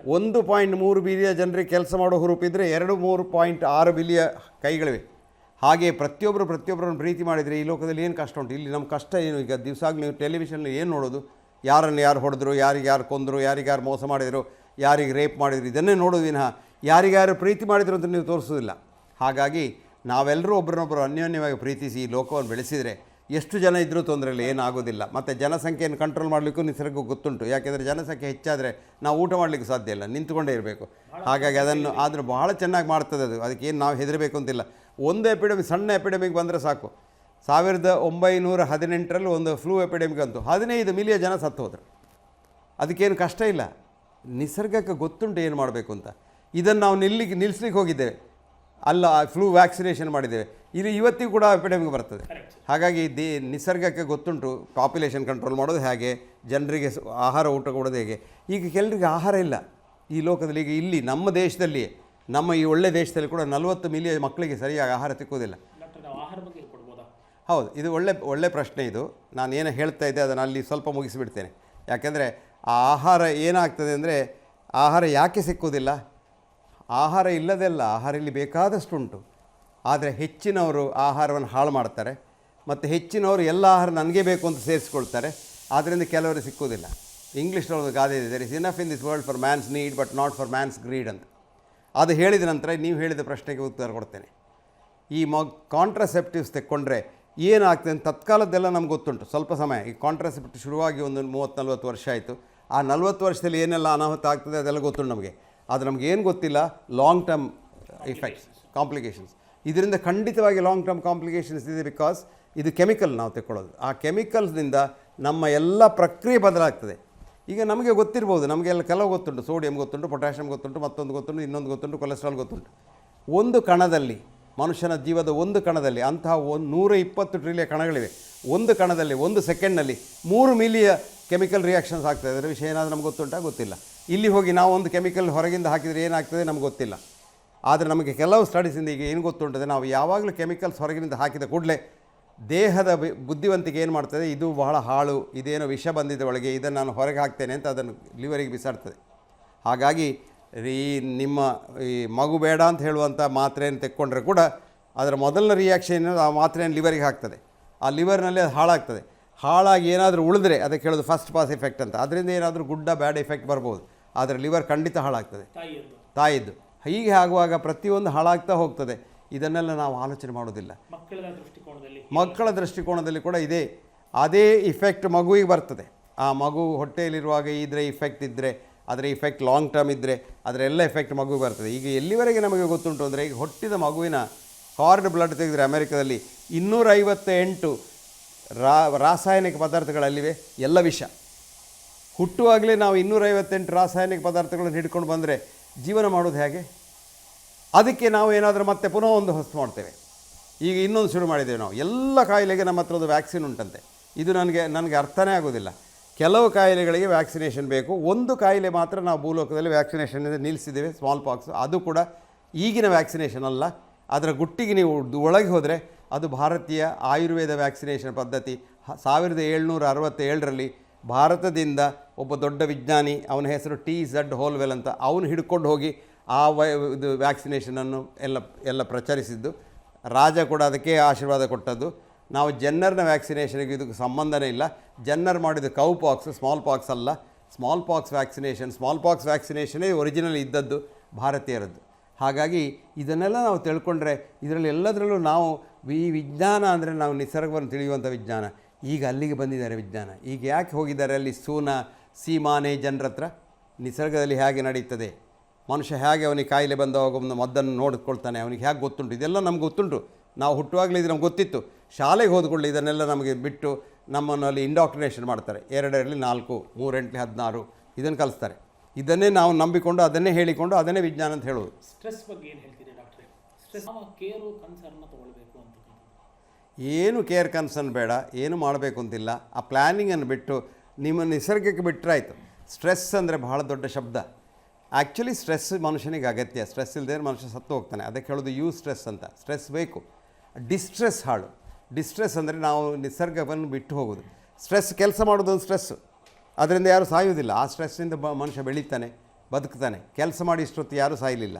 ಒಂದು ಪಾಯಿಂಟ್ ಮೂರು ಬಿಲಿಯ ಜನರಿಗೆ ಕೆಲಸ ಮಾಡೋ ಇದ್ದರೆ ಎರಡು ಮೂರು ಪಾಯಿಂಟ್ ಆರು ಬಿಲಿಯ ಕೈಗಳಿವೆ. ಹಾಗೆ ಪ್ರತಿಯೊಬ್ಬರು ಪ್ರತಿಯೊಬ್ಬರನ್ನು ಪ್ರೀತಿ ಮಾಡಿದರೆ ಈ ಲೋಕದಲ್ಲಿ ಏನು ಕಷ್ಟ ಉಂಟು? ಇಲ್ಲಿ ನಮ್ಮ ಕಷ್ಟ ಏನು? ಈಗ ದಿವಸಾಗ್ ನೀವು ಟೆಲಿವಿಷನ್ ಏನು ನೋಡೋದು? ಯಾರನ್ನು ಯಾರು ಹೊಡೆದ್ರು? ಯಾರಿಗೆ ಯಾರು ಕೊಂದರು? ಯಾರಿಗೆ ಯಾರು ಮೋಸ ಮಾಡಿದರು? ಯಾರಿಗೆ ರೇಪ್ ಮಾಡಿದರು? ಇದನ್ನೇ ನೋಡೋದು ವಿನಃ ಯಾರಿಗಾರು ಪ್ರೀತಿ ಮಾಡಿದರು ಅಂತ ನೀವು ತೋರಿಸೋದಿಲ್ಲ ಹಾಗಾಗಿ ನಾವೆಲ್ಲರೂ ಒಬ್ಬರನ್ನೊಬ್ಬರು ಅನ್ಯೋನ್ಯವಾಗಿ ಪ್ರೀತಿಸಿ ಈ ಲೋಕವನ್ನು ಬೆಳೆಸಿದರೆ ಎಷ್ಟು ಜನ ಇದ್ದರೂ ತೊಂದರೆ ಇಲ್ಲ ಏನಾಗೋದಿಲ್ಲ ಮತ್ತು ಜನಸಂಖ್ಯೆಯನ್ನು ಕಂಟ್ರೋಲ್ ಮಾಡಲಿಕ್ಕೂ ನಿಸರ್ಗ ಗೊತ್ತುಂಟು. ಯಾಕೆಂದರೆ ಜನಸಂಖ್ಯೆ ಹೆಚ್ಚಾದರೆ ನಾವು ಊಟ ಮಾಡಲಿಕ್ಕೆ ಸಾಧ್ಯ ಇಲ್ಲ, ನಿಂತುಕೊಂಡೇ ಇರಬೇಕು. ಹಾಗಾಗಿ ಅದನ್ನು ಆದರೂ ಭಾಳ ಚೆನ್ನಾಗಿ ಮಾಡ್ತದೆ ಅದು. ಅದಕ್ಕೆ ಏನು ನಾವು ಹೆದರಬೇಕು ಅಂತಿಲ್ಲ. ಒಂದು ಎಪಿಡೆಮಿಕ್ ಸಣ್ಣ ಎಪಿಡೆಮಿಕ್ ಬಂದರೆ ಸಾಕು. ಸಾವಿರದ ಒಂಬೈನೂರ ಹದಿನೆಂಟರಲ್ಲಿ ಒಂದು ಫ್ಲೂ ಎಪಿಡೆಮಿಕ್ ಅಂತು ಹದಿನೈದು ಮಿಲಿಯನ್ ಜನ ಸತ್ತು ಹೋದರು. ಅದಕ್ಕೇನು ಕಷ್ಟ ಇಲ್ಲ. ನಿಸರ್ಗಕ್ಕೆ ಗೊತ್ತುಂಟು ಏನು ಮಾಡಬೇಕು ಅಂತ. ಇದನ್ನು ನಾವು ನಿಲ್ಲಿಗೆ ನಿಲ್ಲಿಸ್ಲಿಕ್ಕೆ ಹೋಗಿದ್ದೇವೆ. ಅಲ್ಲ ಫ್ಲೂ ವ್ಯಾಕ್ಸಿನೇಷನ್ ಮಾಡಿದ್ದೇವೆ. ಇಲ್ಲಿ ಇವತ್ತಿಗೂ ಕೂಡ ಎಪಿಡೆಮಿಕ್ ಬರ್ತದೆ. ಹಾಗಾಗಿ ದಿ ನಿಸರ್ಗಕ್ಕೆ ಗೊತ್ತುಂಟು ಪಾಪ್ಯುಲೇಷನ್ ಕಂಟ್ರೋಲ್ ಮಾಡೋದು ಹೇಗೆ ಜನರಿಗೆ ಸ- ಆಹಾರ ಊಟ ಕೊಡೋದು ಹೇಗೆ. ಈಗ ಕೆಲರಿಗೆ ಆಹಾರ ಇಲ್ಲ. ಈ ಲೋಕದಲ್ಲಿ ಈಗ ಇಲ್ಲಿ ನಮ್ಮ ದೇಶದಲ್ಲಿ ನಮ್ಮ ಈ ಒಳ್ಳೆ ದೇಶದಲ್ಲಿ ಕೂಡ ನಲವತ್ತು ಮಿಲಿಯನ್ ಮಕ್ಕಳಿಗೆ ಸರಿಯಾಗಿ ಆಹಾರ ಸಿಕ್ಕುವುದಿಲ್ಲ. ಹೌದು ಇದು ಒಳ್ಳೆ ಒಳ್ಳೆ ಪ್ರಶ್ನೆ ಇದು. ನಾನು ಏನು ಹೇಳ್ತಾ ಇದ್ದೆ ಅದನ್ನು ಅಲ್ಲಿ ಸ್ವಲ್ಪ ಮುಗಿಸಿಬಿಡ್ತೇನೆ. ಯಾಕೆಂದರೆ ಆ ಆಹಾರ ಏನಾಗ್ತದೆ ಅಂದರೆ ಆಹಾರ ಯಾಕೆ ಸಿಕ್ಕೋದಿಲ್ಲ ಆಹಾರ ಇಲ್ಲದೆಲ್ಲ ಆಹಾರ ಇಲ್ಲಿ ಬೇಕಾದಷ್ಟುಂಟು. ಆದರೆ ಹೆಚ್ಚಿನವರು ಆಹಾರವನ್ನು ಹಾಳು ಮಾಡ್ತಾರೆ ಮತ್ತು ಹೆಚ್ಚಿನವರು ಎಲ್ಲ ಆಹಾರ ನನಗೆ ಬೇಕು ಅಂತ ಸೇರಿಸ್ಕೊಳ್ತಾರೆ. ಆದ್ದರಿಂದ ಕೆಲವರು ಸಿಕ್ಕುವುದಿಲ್ಲ. ಇಂಗ್ಲೀಷ್ನೊಳಗೆ ಗಾದೆ ಇದೆ. There is enough in this world for man's need but not for man's greed ಅಂತ. ಅದು ಹೇಳಿದ ನಂತರ ನೀವು ಹೇಳಿದ ಪ್ರಶ್ನೆಗೆ ಉತ್ತರ ಕೊಡ್ತೇನೆ. ಈ ಮ ಕಾಂಟ್ರಾಸೆಪ್ಟಿವ್ಸ್ ತೆಕ್ಕೊಂಡ್ರೆ ಏನಾಗ್ತದೆ ಅಂತ ತತ್ಕಾಲದ್ದೆಲ್ಲ ನಮ್ಗೆ ಗೊತ್ತುಂಟು. ಸ್ವಲ್ಪ ಸಮಯ. ಈ ಕಾಂಟ್ರಾಸೆಪ್ಟಿವ್ ಶುರುವಾಗಿ ಒಂದು ಮೂವತ್ತು ನಲ್ವತ್ತು ವರ್ಷ ಆಯಿತು. ಆ ನಲ್ವತ್ತು ವರ್ಷದಲ್ಲಿ ಏನೆಲ್ಲ ಅನಾಹುತ ಆಗ್ತದೆ ಅದೆಲ್ಲ ಗೊತ್ತುಂಟು ನಮಗೆ. ಆದರೆ ನಮ್ಗೆ ಏನು ಗೊತ್ತಿಲ್ಲ? ಲಾಂಗ್ ಟರ್ಮ್ ಇಫೆಕ್ಟ್ಸ್ ಕಾಂಪ್ಲಿಕೇಶನ್ಸ್ ಇದರಿಂದ ಖಂಡಿತವಾಗಿ ಲಾಂಗ್ ಟರ್ಮ್ ಕಾಂಪ್ಲಿಕೇಶನ್ಸ್ ಇದೆ ಬಿಕಾಸ್ ಇದು ಕೆಮಿಕಲ್ ನಾವು ತೆಕ್ಕೊಳ್ಳೋದು. ಆ ಕೆಮಿಕಲ್ಸ್ನಿಂದ ನಮ್ಮ ಎಲ್ಲ ಪ್ರಕ್ರಿಯೆ ಬದಲಾಗ್ತದೆ. ಈಗ ನಮಗೆ ಗೊತ್ತಿರ್ಬೋದು ನಮಗೆಲ್ಲ ಕೆಲವು ಗೊತ್ತುಂಟು ಸೋಡಿಯಂ ಗೊತ್ತುಂಟು ಪೊಟ್ಯಾಷಿಯಂ ಗೊತ್ತುಂಟು, ಮತ್ತೊಂದು ಗೊತ್ತುಂಟು, ಇನ್ನೊಂದು ಗೊತ್ತುಂಟು ಕೊಲೆಸ್ಟ್ರಾಲ್ ಗೊತ್ತುಂಟು. ಒಂದು ಕಣದಲ್ಲಿ, ಮನುಷ್ಯನ ಜೀವದ ಒಂದು ಕಣದಲ್ಲಿ ಅಂತಹ ಒಂದು ನೂರ ಇಪ್ಪತ್ತು ಟ್ರಿಲಿಯ ಕಣಗಳಿವೆ. ಒಂದು ಕಣದಲ್ಲಿ, ಒಂದು ಸೆಕೆಂಡ್ನಲ್ಲಿ ಮೂರು ಮಿಲಿಯ ಕೆಮಿಕಲ್ ರಿಯಾಕ್ಷನ್ಸ್ ಆಗ್ತದೆ ಅದರ ವಿಷಯ ಏನಾದರೂ ನಮ್ಗೆ ಗೊತ್ತುಂಟಾ? ಗೊತ್ತಿಲ್ಲ. ಇಲ್ಲಿ ಹೋಗಿ ನಾವು ಒಂದು ಕೆಮಿಕಲ್ ಹೊರಗಿಂದ ಹಾಕಿದರೆ ಏನಾಗ್ತದೆ? ನಮ್ಗೆ ಗೊತ್ತಿಲ್ಲ. ಆದರೆ ನಮಗೆ ಕೆಲವು ಸ್ಟಡೀಸಿಂದ ಈಗ ಏನು ಗೊತ್ತುಂಟದೆ ನಾವು ಯಾವಾಗಲೂ ಕೆಮಿಕಲ್ಸ್ ಹೊರಗಿನಿಂದ ಹಾಕಿದ ಕೂಡಲೇ ದೇಹದ ಬುದ್ಧಿವಂತಿಕೆ ಏನು ಮಾಡ್ತದೆ ಇದು ಬಹಳ ಹಾಳು ಇದೇನೋ ವಿಷ ಬಂದಿದೆ ಒಳಗೆ ಇದನ್ನು ನಾನು ಹೊರಗೆ ಹಾಕ್ತೇನೆ ಅಂತ ಅದನ್ನು ಲಿವರಿಗೆ ಬಿಸಾಡ್ತದೆ. ಹಾಗಾಗಿ ಈ ನಿಮ್ಮ ಈ ಮಗು ಬೇಡ ಅಂತ ಹೇಳುವಂಥ ಮಾತ್ರೆಯನ್ನು ತೆಕ್ಕೊಂಡ್ರೆ ಕೂಡ ಅದರ ಮೊದಲನೇ ರಿಯಾಕ್ಷನ್ ಆ ಮಾತ್ರೆಯನ್ನು ಲಿವರಿಗೆ ಹಾಕ್ತದೆ. ಆ ಲಿವರ್ನಲ್ಲಿ ಅದು ಹಾಳಾಗ್ತದೆ. ಹಾಳಾಗಿ ಏನಾದರೂ ಉಳಿದ್ರೆ ಅದಕ್ಕೆ ಹೇಳೋದು ಫಸ್ಟ್ ಪಾಸ್ ಎಫೆಕ್ಟ್ ಅಂತ. ಅದರಿಂದ ಏನಾದರೂ ಗುಡ್ಡ ಬ್ಯಾಡ್ ಎಫೆಕ್ಟ್ ಬರ್ಬೋದು. ಆದರೆ ಲಿವರ್ ಖಂಡಿತ ಹಾಳಾಗ್ತದೆ. ತಾಯಿದ್ದು ಹೀಗೆ ಆಗುವಾಗ ಪ್ರತಿಯೊಂದು ಹಾಳಾಗ್ತಾ ಹೋಗ್ತದೆ. ಇದನ್ನೆಲ್ಲ ನಾವು ಆಲೋಚನೆ ಮಾಡೋದಿಲ್ಲ. ಮಕ್ಕಳ ದೃಷ್ಟಿಕೋನದಲ್ಲಿ ಮಕ್ಕಳ ದೃಷ್ಟಿಕೋನದಲ್ಲಿ ಕೂಡ ಇದೆ. ಅದೇ ಇಫೆಕ್ಟ್ ಮಗುವಿಗೆ ಬರ್ತದೆ. ಆ ಮಗು ಹೊಟ್ಟೆಯಲ್ಲಿರುವಾಗ ಇದ್ರೆ ಇಫೆಕ್ಟ್ ಇದ್ದರೆ ಅದರ ಇಫೆಕ್ಟ್ ಲಾಂಗ್ ಟರ್ಮ್ ಇದ್ದರೆ ಅದರೆಲ್ಲ ಎಫೆಕ್ಟ್ ಮಗುವಿಗೆ ಬರ್ತದೆ. ಈಗ ಎಲ್ಲಿವರೆಗೆ ನಮಗೆ ಗೊತ್ತುಂಟು ಅಂದರೆ ಈಗ ಹೊಟ್ಟಿದ ಮಗುವಿನ ಕಾರ್ಡ್ ಬ್ಲಡ್ ತೆಗೆದರೆ ಅಮೆರಿಕದಲ್ಲಿ ಇನ್ನೂರೈವತ್ತ ಎಂಟು ರಾ ರಾಸಾಯನಿಕ ಪದಾರ್ಥಗಳಲ್ಲಿವೆ ಎಲ್ಲ ವಿಷ. ಹುಟ್ಟುವಾಗಲೇ ನಾವು ಇನ್ನೂರೈವತ್ತೆಂಟು ರಾಸಾಯನಿಕ ಪದಾರ್ಥಗಳನ್ನು ಹಿಡ್ಕೊಂಡು ಬಂದರೆ ಜೀವನ ಮಾಡೋದು ಹೇಗೆ? ಅದಕ್ಕೆ ನಾವು ಏನಾದರೂ ಮತ್ತೆ ಪುನಃ ಒಂದು ಹೊಸ್ತು ಮಾಡ್ತೇವೆ. ಈಗ ಇನ್ನೊಂದು ಶುರು ಮಾಡಿದ್ದೇವೆ ನಾವು. ಎಲ್ಲ ಕಾಯಿಲೆಗೆ ನಮ್ಮ ಹತ್ರ ಒಂದು ವ್ಯಾಕ್ಸಿನ್ ಉಂಟಂತೆ. ಇದು ನನಗೆ ನನಗೆ ಅರ್ಥನೇ ಆಗೋದಿಲ್ಲ. ಕೆಲವು ಕಾಯಿಲೆಗಳಿಗೆ ವ್ಯಾಕ್ಸಿನೇಷನ್ ಬೇಕು. ಒಂದು ಕಾಯಿಲೆ ಮಾತ್ರ ನಾವು ಭೂಲೋಕದಲ್ಲಿ ವ್ಯಾಕ್ಸಿನೇಷನ್ ನಿಲ್ಲಿಸಿದ್ದೇವೆ ಸ್ಮಾಲ್ ಪಾಕ್ಸ್ ಅದು ಕೂಡ ಈಗಿನ ವ್ಯಾಕ್ಸಿನೇಷನ್ ಅಲ್ಲ. ಅದರ ಗುಟ್ಟಿಗೆ ನೀವು ಒಳಗೆ ಹೋದರೆ ಅದು ಭಾರತೀಯ ಆಯುರ್ವೇದ ವ್ಯಾಕ್ಸಿನೇಷನ್ ಪದ್ಧತಿ. ಸಾವಿರದ ಏಳ್ನೂರ ಅರವತ್ತೇಳರಲ್ಲಿ ಭಾರತದಿಂದ ಒಬ್ಬ ದೊಡ್ಡ ವಿಜ್ಞಾನಿ, ಅವನ ಹೆಸರು ಟಿ ಝಡ್ ಹೋಲ್ವೆಲ್ ಅಂತ, ಅವನು ಹಿಡ್ಕೊಂಡು ಹೋಗಿ ಆ ವೈ, ಇದು ವ್ಯಾಕ್ಸಿನೇಷನನ್ನು ಎಲ್ಲ ಎಲ್ಲ ಪ್ರಚರಿಸಿದ್ದು. ರಾಜ ಕೂಡ ಅದಕ್ಕೆ ಆಶೀರ್ವಾದ ಕೊಟ್ಟದ್ದು. ನಾವು ಜನ್ನರ್ನ ವ್ಯಾಕ್ಸಿನೇಷನ್ಗೆ ಇದಕ್ಕೆ ಸಂಬಂಧನೇ ಇಲ್ಲ. ಜನ್ನರ್ ಮಾಡಿದ ಕೌ ಪಾಕ್ಸ್ ಸ್ಮಾಲ್ ಪಾಕ್ಸ್ ಅಲ್ಲ. Small pox vaccination small pox ವ್ಯಾಕ್ಸಿನೇಷನೇ ಒರಿಜಿನಲ್ ಇದ್ದದ್ದು ಭಾರತೀಯರದ್ದು. ಹಾಗಾಗಿ ಇದನ್ನೆಲ್ಲ ನಾವು ತಿಳ್ಕೊಂಡ್ರೆ, ಇದರಲ್ಲಿ ಎಲ್ಲದರಲ್ಲೂ ನಾವು ಈ ವಿಜ್ಞಾನ ಅಂದರೆ ನಾವು ನಿಸರ್ಗವನ್ನು ತಿಳಿಯುವಂಥ ವಿಜ್ಞಾನ. ಈಗ ಅಲ್ಲಿಗೆ ಬಂದಿದ್ದಾರೆ ವಿಜ್ಞಾನ. ಈಗ ಯಾಕೆ ಹೋಗಿದ್ದಾರೆ ಅಲ್ಲಿ? ಸೂನ, ಸೀಮಾನೆ ಜನರ ಹತ್ರ ನಿಸರ್ಗದಲ್ಲಿ ಹೇಗೆ ನಡೀತದೆ ಮನುಷ್ಯ ಹೇಗೆ ಅವನಿಗೆ ಕಾಯಿಲೆ ಬಂದವಾಗ ಒಂದು ಮದ್ದನ್ನು ನೋಡಿಕೊಳ್ತಾನೆ? ಅವನಿಗೆ ಹೇಗೆ ಗೊತ್ತುಂಟು? ಇದೆಲ್ಲ ನಮ್ಗೆ ಗೊತ್ತುಂಟು. ನಾವು ಹುಟ್ಟುವಾಗಲೇ ಇದು ನಮ್ಗೆ ಗೊತ್ತಿತ್ತು. ಶಾಲೆಗೆ ಹೋದ್ಕೊಳ್ಳಿ ಇದನ್ನೆಲ್ಲ ನಮಗೆ ಬಿಟ್ಟು ನಮ್ಮನ್ನು ಅಲ್ಲಿ ಇಂಡಾಕ್ಟ್ರಿನೇಷನ್ ಮಾಡ್ತಾರೆ. ಎರಡರಲ್ಲಿ ನಾಲ್ಕು, ಮೂರೆಂಟ್ಲಿ ಹದಿನಾರು ಇದನ್ನು ಕಲಿಸ್ತಾರೆ. ಇದನ್ನೇ ನಾವು ನಂಬಿಕೊಂಡು, ಅದನ್ನೇ ಹೇಳಿಕೊಂಡು, ಅದನ್ನೇ ವಿಜ್ಞಾನ ಅಂತ ಹೇಳೋದು. ಸ್ಟ್ರೆಸ್ ಬಗ್ಗೆ ಏನು ಹೇಳ್ತೀನಿ ಡಾಕ್ಟ್ರೆ? ಸ್ಟ್ರೆಸ್ ಕೇರು ಕನ್ಸರ್ನ ತಗೊಳ್ಬೇಕು ಅಂತಕ್ಕಂಥದ್ದು ಏನು ಕೇರ್ ಕನ್ಸರ್ನ್ ಬೇಡ, ಏನು ಮಾಡಬೇಕು ಅಂತಿಲ್ಲ. ಆ ಪ್ಲ್ಯಾನಿಂಗನ್ನು ಬಿಟ್ಟು ನಿಮ್ಮ ನಿಸರ್ಗಕ್ಕೆ ಬಿಟ್ಟರಾಯಿತು ಸ್ಟ್ರೆಸ್ ಅಂದರೆ ಬಹಳ ದೊಡ್ಡ ಶಬ್ದ. ಆ್ಯಕ್ಚುಲಿ ಸ್ಟ್ರೆಸ್ ಮನುಷ್ಯನಿಗೆ ಅಗತ್ಯ. ಸ್ಟ್ರೆಸ್ ಇಲ್ಲದೆ ಮನುಷ್ಯ ಸತ್ತು ಹೋಗ್ತಾನೆ. ಅದಕ್ಕೆ ಹೇಳೋದು ಯೂ ಸ್ಟ್ರೆಸ್ ಅಂತ. ಸ್ಟ್ರೆಸ್ ಬೇಕು. ಡಿಸ್ಟ್ರೆಸ್ ಹಾಳು. ಡಿಸ್ಟ್ರೆಸ್ ಅಂದರೆ ನಾವು ನಿಸರ್ಗವನ್ನು ಬಿಟ್ಟು ಹೋಗೋದು. ಸ್ಟ್ರೆಸ್ ಕೆಲಸ ಮಾಡೋದೊಂದು ಸ್ಟ್ರೆಸ್ಸು ಅದರಿಂದ ಯಾರೂ ಸಾಯುವುದಿಲ್ಲ. ಆ ಸ್ಟ್ರೆಸ್ಸಿಂದ ಮನುಷ್ಯ ಬೆಳೀತಾನೆ, ಬದುಕ್ತಾನೆ. ಕೆಲಸ ಮಾಡಿ ಇಷ್ಟೊತ್ತು ಯಾರೂ ಸಾಯಲಿಲ್ಲ.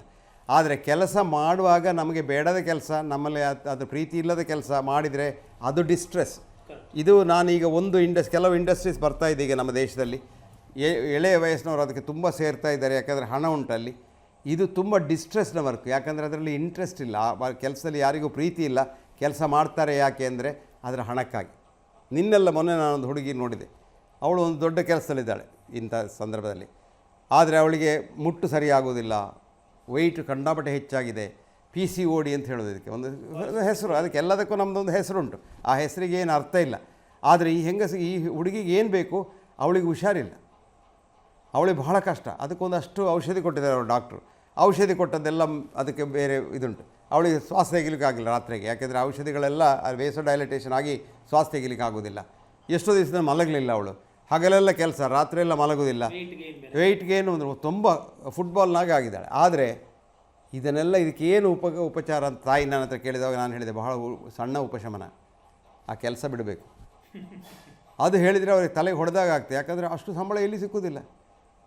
ಆದರೆ ಕೆಲಸ ಮಾಡುವಾಗ ನಮಗೆ ಬೇಡದ ಕೆಲಸ ನಮ್ಮಲ್ಲಿ ಅದ್- ಪ್ರೀತಿ ಇಲ್ಲದ ಕೆಲಸ ಮಾಡಿದರೆ ಅದು ಡಿಸ್ಟ್ರೆಸ್ ಇದು ನಾನೀಗ ಒಂದು ಇಂಡಸ್ ಕೆಲವು ಇಂಡಸ್ಟ್ರೀಸ್ ಬರ್ತಾ ಇದೆ ಈಗ ನಮ್ಮ ದೇಶದಲ್ಲಿ. ಎಳೆಯ ವಯಸ್ಸಿನವರು ಅದಕ್ಕೆ ತುಂಬ ಸೇರ್ತಾ ಇದ್ದಾರೆ ಯಾಕಂದರೆ ಹಣ ಉಂಟಲ್ಲಿ. ಇದು ತುಂಬ ಡಿಸ್ಟ್ರೆಸ್ನ ವರ್ಕ್ ಯಾಕಂದರೆ ಅದರಲ್ಲಿ ಇಂಟ್ರೆಸ್ಟ್ ಇಲ್ಲ. ಆ ಕೆಲಸದಲ್ಲಿ ಯಾರಿಗೂ ಪ್ರೀತಿ ಇಲ್ಲ. ಕೆಲಸ ಮಾಡ್ತಾರೆ ಯಾಕೆ ಅಂದರೆ ಅದರ ಹಣಕ್ಕಾಗಿ. ನಿನ್ನೆಲ್ಲ ಮೊನ್ನೆ ನಾನೊಂದು ಹುಡುಗಿ ನೋಡಿದೆ. ಅವಳು ಒಂದು ದೊಡ್ಡ ಕೆಲಸದಲ್ಲಿದ್ದಾಳೆ ಇಂಥ ಸಂದರ್ಭದಲ್ಲಿ. ಆದರೆ ಅವಳಿಗೆ ಮುಟ್ಟು ಸರಿಯಾಗೋದಿಲ್ಲ ವೆಯ್ಟ್ ಕಂಡಾಪಟ್ಟೆ ಹೆಚ್ಚಾಗಿದೆ. ಪಿ ಸಿ ಓ ಡಿ ಅಂತ ಹೇಳೋದು ಇದಕ್ಕೆ. ಒಂದು ಹೆಸರು, ಅದಕ್ಕೆ ಎಲ್ಲದಕ್ಕೂ ನಮ್ಮದೊಂದು ಹೆಸರುಂಟು. ಆ ಹೆಸರಿಗೆ ಏನು ಅರ್ಥ ಇಲ್ಲ. ಆದರೆ ಈ ಹೆಂಗಸಿಗೆ ಈ ಹುಡುಗಿಗೆ ಏನು ಬೇಕು, ಅವಳಿಗೆ ಹುಷಾರಿಲ್ಲ. ಅವಳಿಗೆ ಬಹಳ ಕಷ್ಟ. ಅದಕ್ಕೊಂದಷ್ಟು ಔಷಧಿ ಕೊಟ್ಟಿದ್ದಾರೆ ಅವರು ಡಾಕ್ಟ್ರು. ಔಷಧಿ ಕೊಟ್ಟದ್ದೆಲ್ಲ ಅದಕ್ಕೆ ಬೇರೆ ಇದುಂಟು. ಅವಳಿಗೆ ಶ್ವಾಸ ತೆಗಿಲಿಕ್ಕಾಗಿಲ್ಲ ರಾತ್ರಿಗೆ. ಯಾಕೆಂದರೆ ಔಷಧಿಗಳೆಲ್ಲ ವೇಸೋ ಡೈಲಟೇಷನ್ ಆಗಿ ಶ್ವಾಸ ತೆಗಿಲಿಕ್ಕೆ ಆಗೋದಿಲ್ಲ. ಎಷ್ಟೋ ದಿವಸದಿಂದ ಮಲಗಲಿಲ್ಲ ಅವಳು. ಹಗಲೆಲ್ಲ ಕೆಲಸ ರಾತ್ರಿಯೆಲ್ಲ ಮಲಗೋದಿಲ್ಲ ವೆಯ್ಟ್ ಗೇನ್ ಅಂದರೆ ತುಂಬ ಫುಟ್ಬಾಲ್ನಾಗ ಆಗಿದ್ದಾಳೆ. ಆದರೆ ಇದನ್ನೆಲ್ಲ ಇದಕ್ಕೆ ಏನು ಉಪ ಉಪಚಾರ ಅಂತ ತಾಯಿ ನನ್ನ ಹತ್ರ ಕೇಳಿದಾಗ ನಾನು ಹೇಳಿದೆ ಬಹಳ ಉ- ಸಣ್ಣ ಉಪಶಮನ. ಆ ಕೆಲಸ ಬಿಡಬೇಕು. ಅದು ಹೇಳಿದರೆ ಅವ್ರಿಗೆ ತಲೆಗೆ ಹೊಡೆದಾಗ ಆಗ್ತದೆ. ಯಾಕಂದರೆ ಅಷ್ಟು ಸಂಬಳ ಎಲ್ಲಿ ಸಿಕ್ಕುವುದಿಲ್ಲ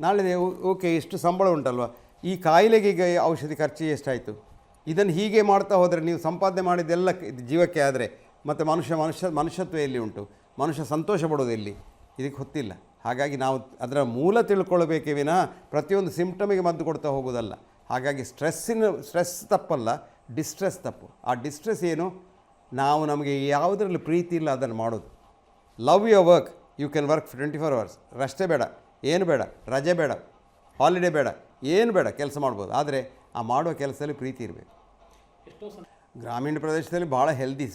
ನಾಳೆ ಓಕೆ ಇಷ್ಟು ಸಂಬಳ ಉಂಟಲ್ವ? ಈ ಕಾಯಿಲೆಗೆ ಈಗ ಔಷಧಿ ಖರ್ಚು ಎಷ್ಟಾಯಿತು? ಇದನ್ನು ಹೀಗೆ ಮಾಡ್ತಾ ಹೋದರೆ ನೀವು ಸಂಪಾದನೆ ಮಾಡಿದ್ದೆಲ್ಲ ಜೀವಕ್ಕೆ ಆದರೆ ಮತ್ತು ಮನುಷ್ಯ ಮನುಷ್ಯ ಮನುಷ್ಯತ್ವ ಎಲ್ಲಿ ಉಂಟು? ಮನುಷ್ಯ ಸಂತೋಷ ಪಡೋದು ಎಲ್ಲಿ? ಇದಕ್ಕೆ ಗೊತ್ತಿಲ್ಲ ಹಾಗಾಗಿ ನಾವು ಅದರ ಮೂಲ ತಿಳ್ಕೊಳ್ಬೇಕೇ ವಿನ ಪ್ರತಿಯೊಂದು ಸಿಂಪ್ಟಮಿಗೆ ಮದ್ದು ಕೊಡ್ತಾ ಹೋಗೋದಲ್ಲ. ಹಾಗಾಗಿ ಸ್ಟ್ರೆಸ್ಸಿನ ಸ್ಟ್ರೆಸ್ ತಪ್ಪಲ್ಲ ಡಿಸ್ಟ್ರೆಸ್ ತಪ್ಪು. ಆ ಡಿಸ್ಟ್ರೆಸ್ ಏನು? ನಾವು ನಮಗೆ ಯಾವುದರಲ್ಲಿ ಪ್ರೀತಿ ಇಲ್ಲ ಅದನ್ನು ಮಾಡೋದು. Love your work you can work twenty four hours ರಷ್ಟೇ ಬೇಡ ಏನು ಬೇಡ ರಜೆ ಬೇಡ ಹಾಲಿಡೇ ಬೇಡ ಏನು ಬೇಡ ಕೆಲಸ ಮಾಡ್ಬೋದು. ಆದರೆ ಆ ಮಾಡುವ ಕೆಲಸದಲ್ಲಿ ಪ್ರೀತಿ ಇರಬೇಕು. ಗ್ರಾಮೀಣ ಪ್ರದೇಶದಲ್ಲಿ ಭಾಳ ಹೆಲ್ದಿ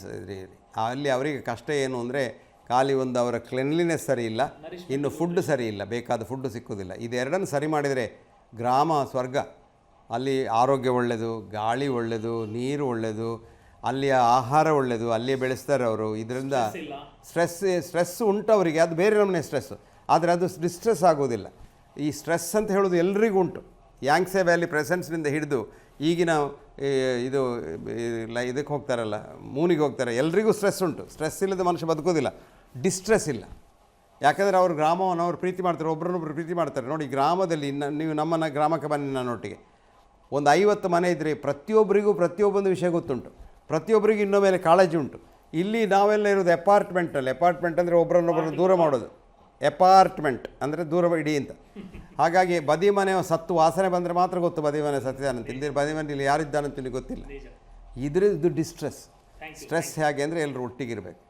ಅಲ್ಲಿ ಅವರಿಗೆ ಕಷ್ಟ ಏನು ಅಂದರೆ ಖಾಲಿ ಒಂದು ಅವರ ಕ್ಲೆನ್ಲಿನೆಸ್ ಸರಿ ಇಲ್ಲ ಇನ್ನು ಫುಡ್ ಸರಿ ಇಲ್ಲ ಬೇಕಾದ ಫುಡ್ ಸಿಕ್ಕುವುದಿಲ್ಲ ಇದೆರಡನ್ನು ಸರಿ ಮಾಡಿದರೆ ಗ್ರಾಮ ಸ್ವರ್ಗ ಅಲ್ಲಿ ಆರೋಗ್ಯ ಒಳ್ಳೆಯದು ಗಾಳಿ ಒಳ್ಳೆಯದು ನೀರು ಒಳ್ಳೆಯದು ಅಲ್ಲಿಯ ಆಹಾರ ಒಳ್ಳೆಯದು ಅಲ್ಲಿಯೇ ಬೆಳೆಸ್ತಾರೆ ಅವರು. ಇದರಿಂದ ಸ್ಟ್ರೆಸ್ ಸ್ಟ್ರೆಸ್ ಉಂಟು ಅವರಿಗೆ ಅದು ಬೇರೆ ನಮ್ಮನೆ ಸ್ಟ್ರೆಸ್ ಆದರೆ ಅದು ಡಿಸ್ಟ್ರೆಸ್ ಆಗೋದಿಲ್ಲ ಈ ಸ್ಟ್ರೆಸ್ ಅಂತ ಹೇಳೋದು ಎಲ್ರಿಗೂ ಉಂಟು. ಯಾಂಗ್ಸೆ ವ್ಯಾಲಿ ಪ್ರೆಸೆನ್ಸ್ನಿಂದ ಹಿಡಿದು ಈಗಿನ ಇದು ಇದಕ್ಕೆ ಹೋಗ್ತಾರಲ್ಲ ಮೂನಿಗೆ ಹೋಗ್ತಾರೆ ಎಲ್ರಿಗೂ ಸ್ಟ್ರೆಸ್ ಉಂಟು. ಸ್ಟ್ರೆಸ್ ಇಲ್ಲದ ಮನುಷ್ಯ ಬದುಕೋದಿಲ್ಲ ಡಿಸ್ಟ್ರೆಸ್ ಇಲ್ಲ. ಯಾಕಂದರೆ ಅವರು ಗ್ರಾಮವನ್ನು ಅವರು ಪ್ರೀತಿ ಮಾಡ್ತಾರೆ ಒಬ್ಬರನ್ನೊಬ್ಬರು ಪ್ರೀತಿ ಮಾಡ್ತಾರೆ. ನೋಡಿ ಗ್ರಾಮದಲ್ಲಿ ನೀವು ನಮ್ಮನ್ನು ಗ್ರಾಮಕ್ಕೆ ಬನ್ನಿ ನನ್ನೊಟ್ಟಿಗೆ ಒಂದು ಐವತ್ತು ಮನೆ ಇದ್ದರೆ ಪ್ರತಿಯೊಬ್ಬರಿಗೂ ಪ್ರತಿಯೊಬ್ಬೊಂದು ವಿಷಯ ಗೊತ್ತುಂಟು. ಪ್ರತಿಯೊಬ್ಬರಿಗೂ ಇನ್ನೊಮ್ಮೆ ಮೇಲೆ ಕಾಳಜಿ ಉಂಟು. ಇಲ್ಲಿ ನಾವೆಲ್ಲ ಇರೋದು ಅಪಾರ್ಟ್ಮೆಂಟಲ್ಲಿ ಅಪಾರ್ಟ್ಮೆಂಟ್ ಅಂದರೆ ಒಬ್ಬರನ್ನೊಬ್ಬರನ್ನು ದೂರ ಮಾಡೋದು. ಅಪಾರ್ಟ್ಮೆಂಟ್ ಅಂದರೆ ದೂರ ಇಡಿ ಅಂತ. ಹಾಗಾಗಿ ಬದಿ ಮನೆ ಸತ್ತು ವಾಸನೆ ಬಂದರೆ ಮಾತ್ರ ಗೊತ್ತು ಬದಿ ಮನೆ ಸತ್ತಿದ್ದಾನಂತ. ಇಲ್ಲಿ ಬದಿ ಮನೆಯಲ್ಲಿ ಯಾರಿದ್ದಾನಂತ ನಿಮಗೆ ಗೊತ್ತಿಲ್ಲ. ಇದ್ರ ಇದು ಡಿಸ್ಟ್ರೆಸ್ ಸ್ಟ್ರೆಸ್ ಹೇಗೆ ಅಂದರೆ ಎಲ್ಲರೂ ಒಟ್ಟಿಗಿರಬೇಕು.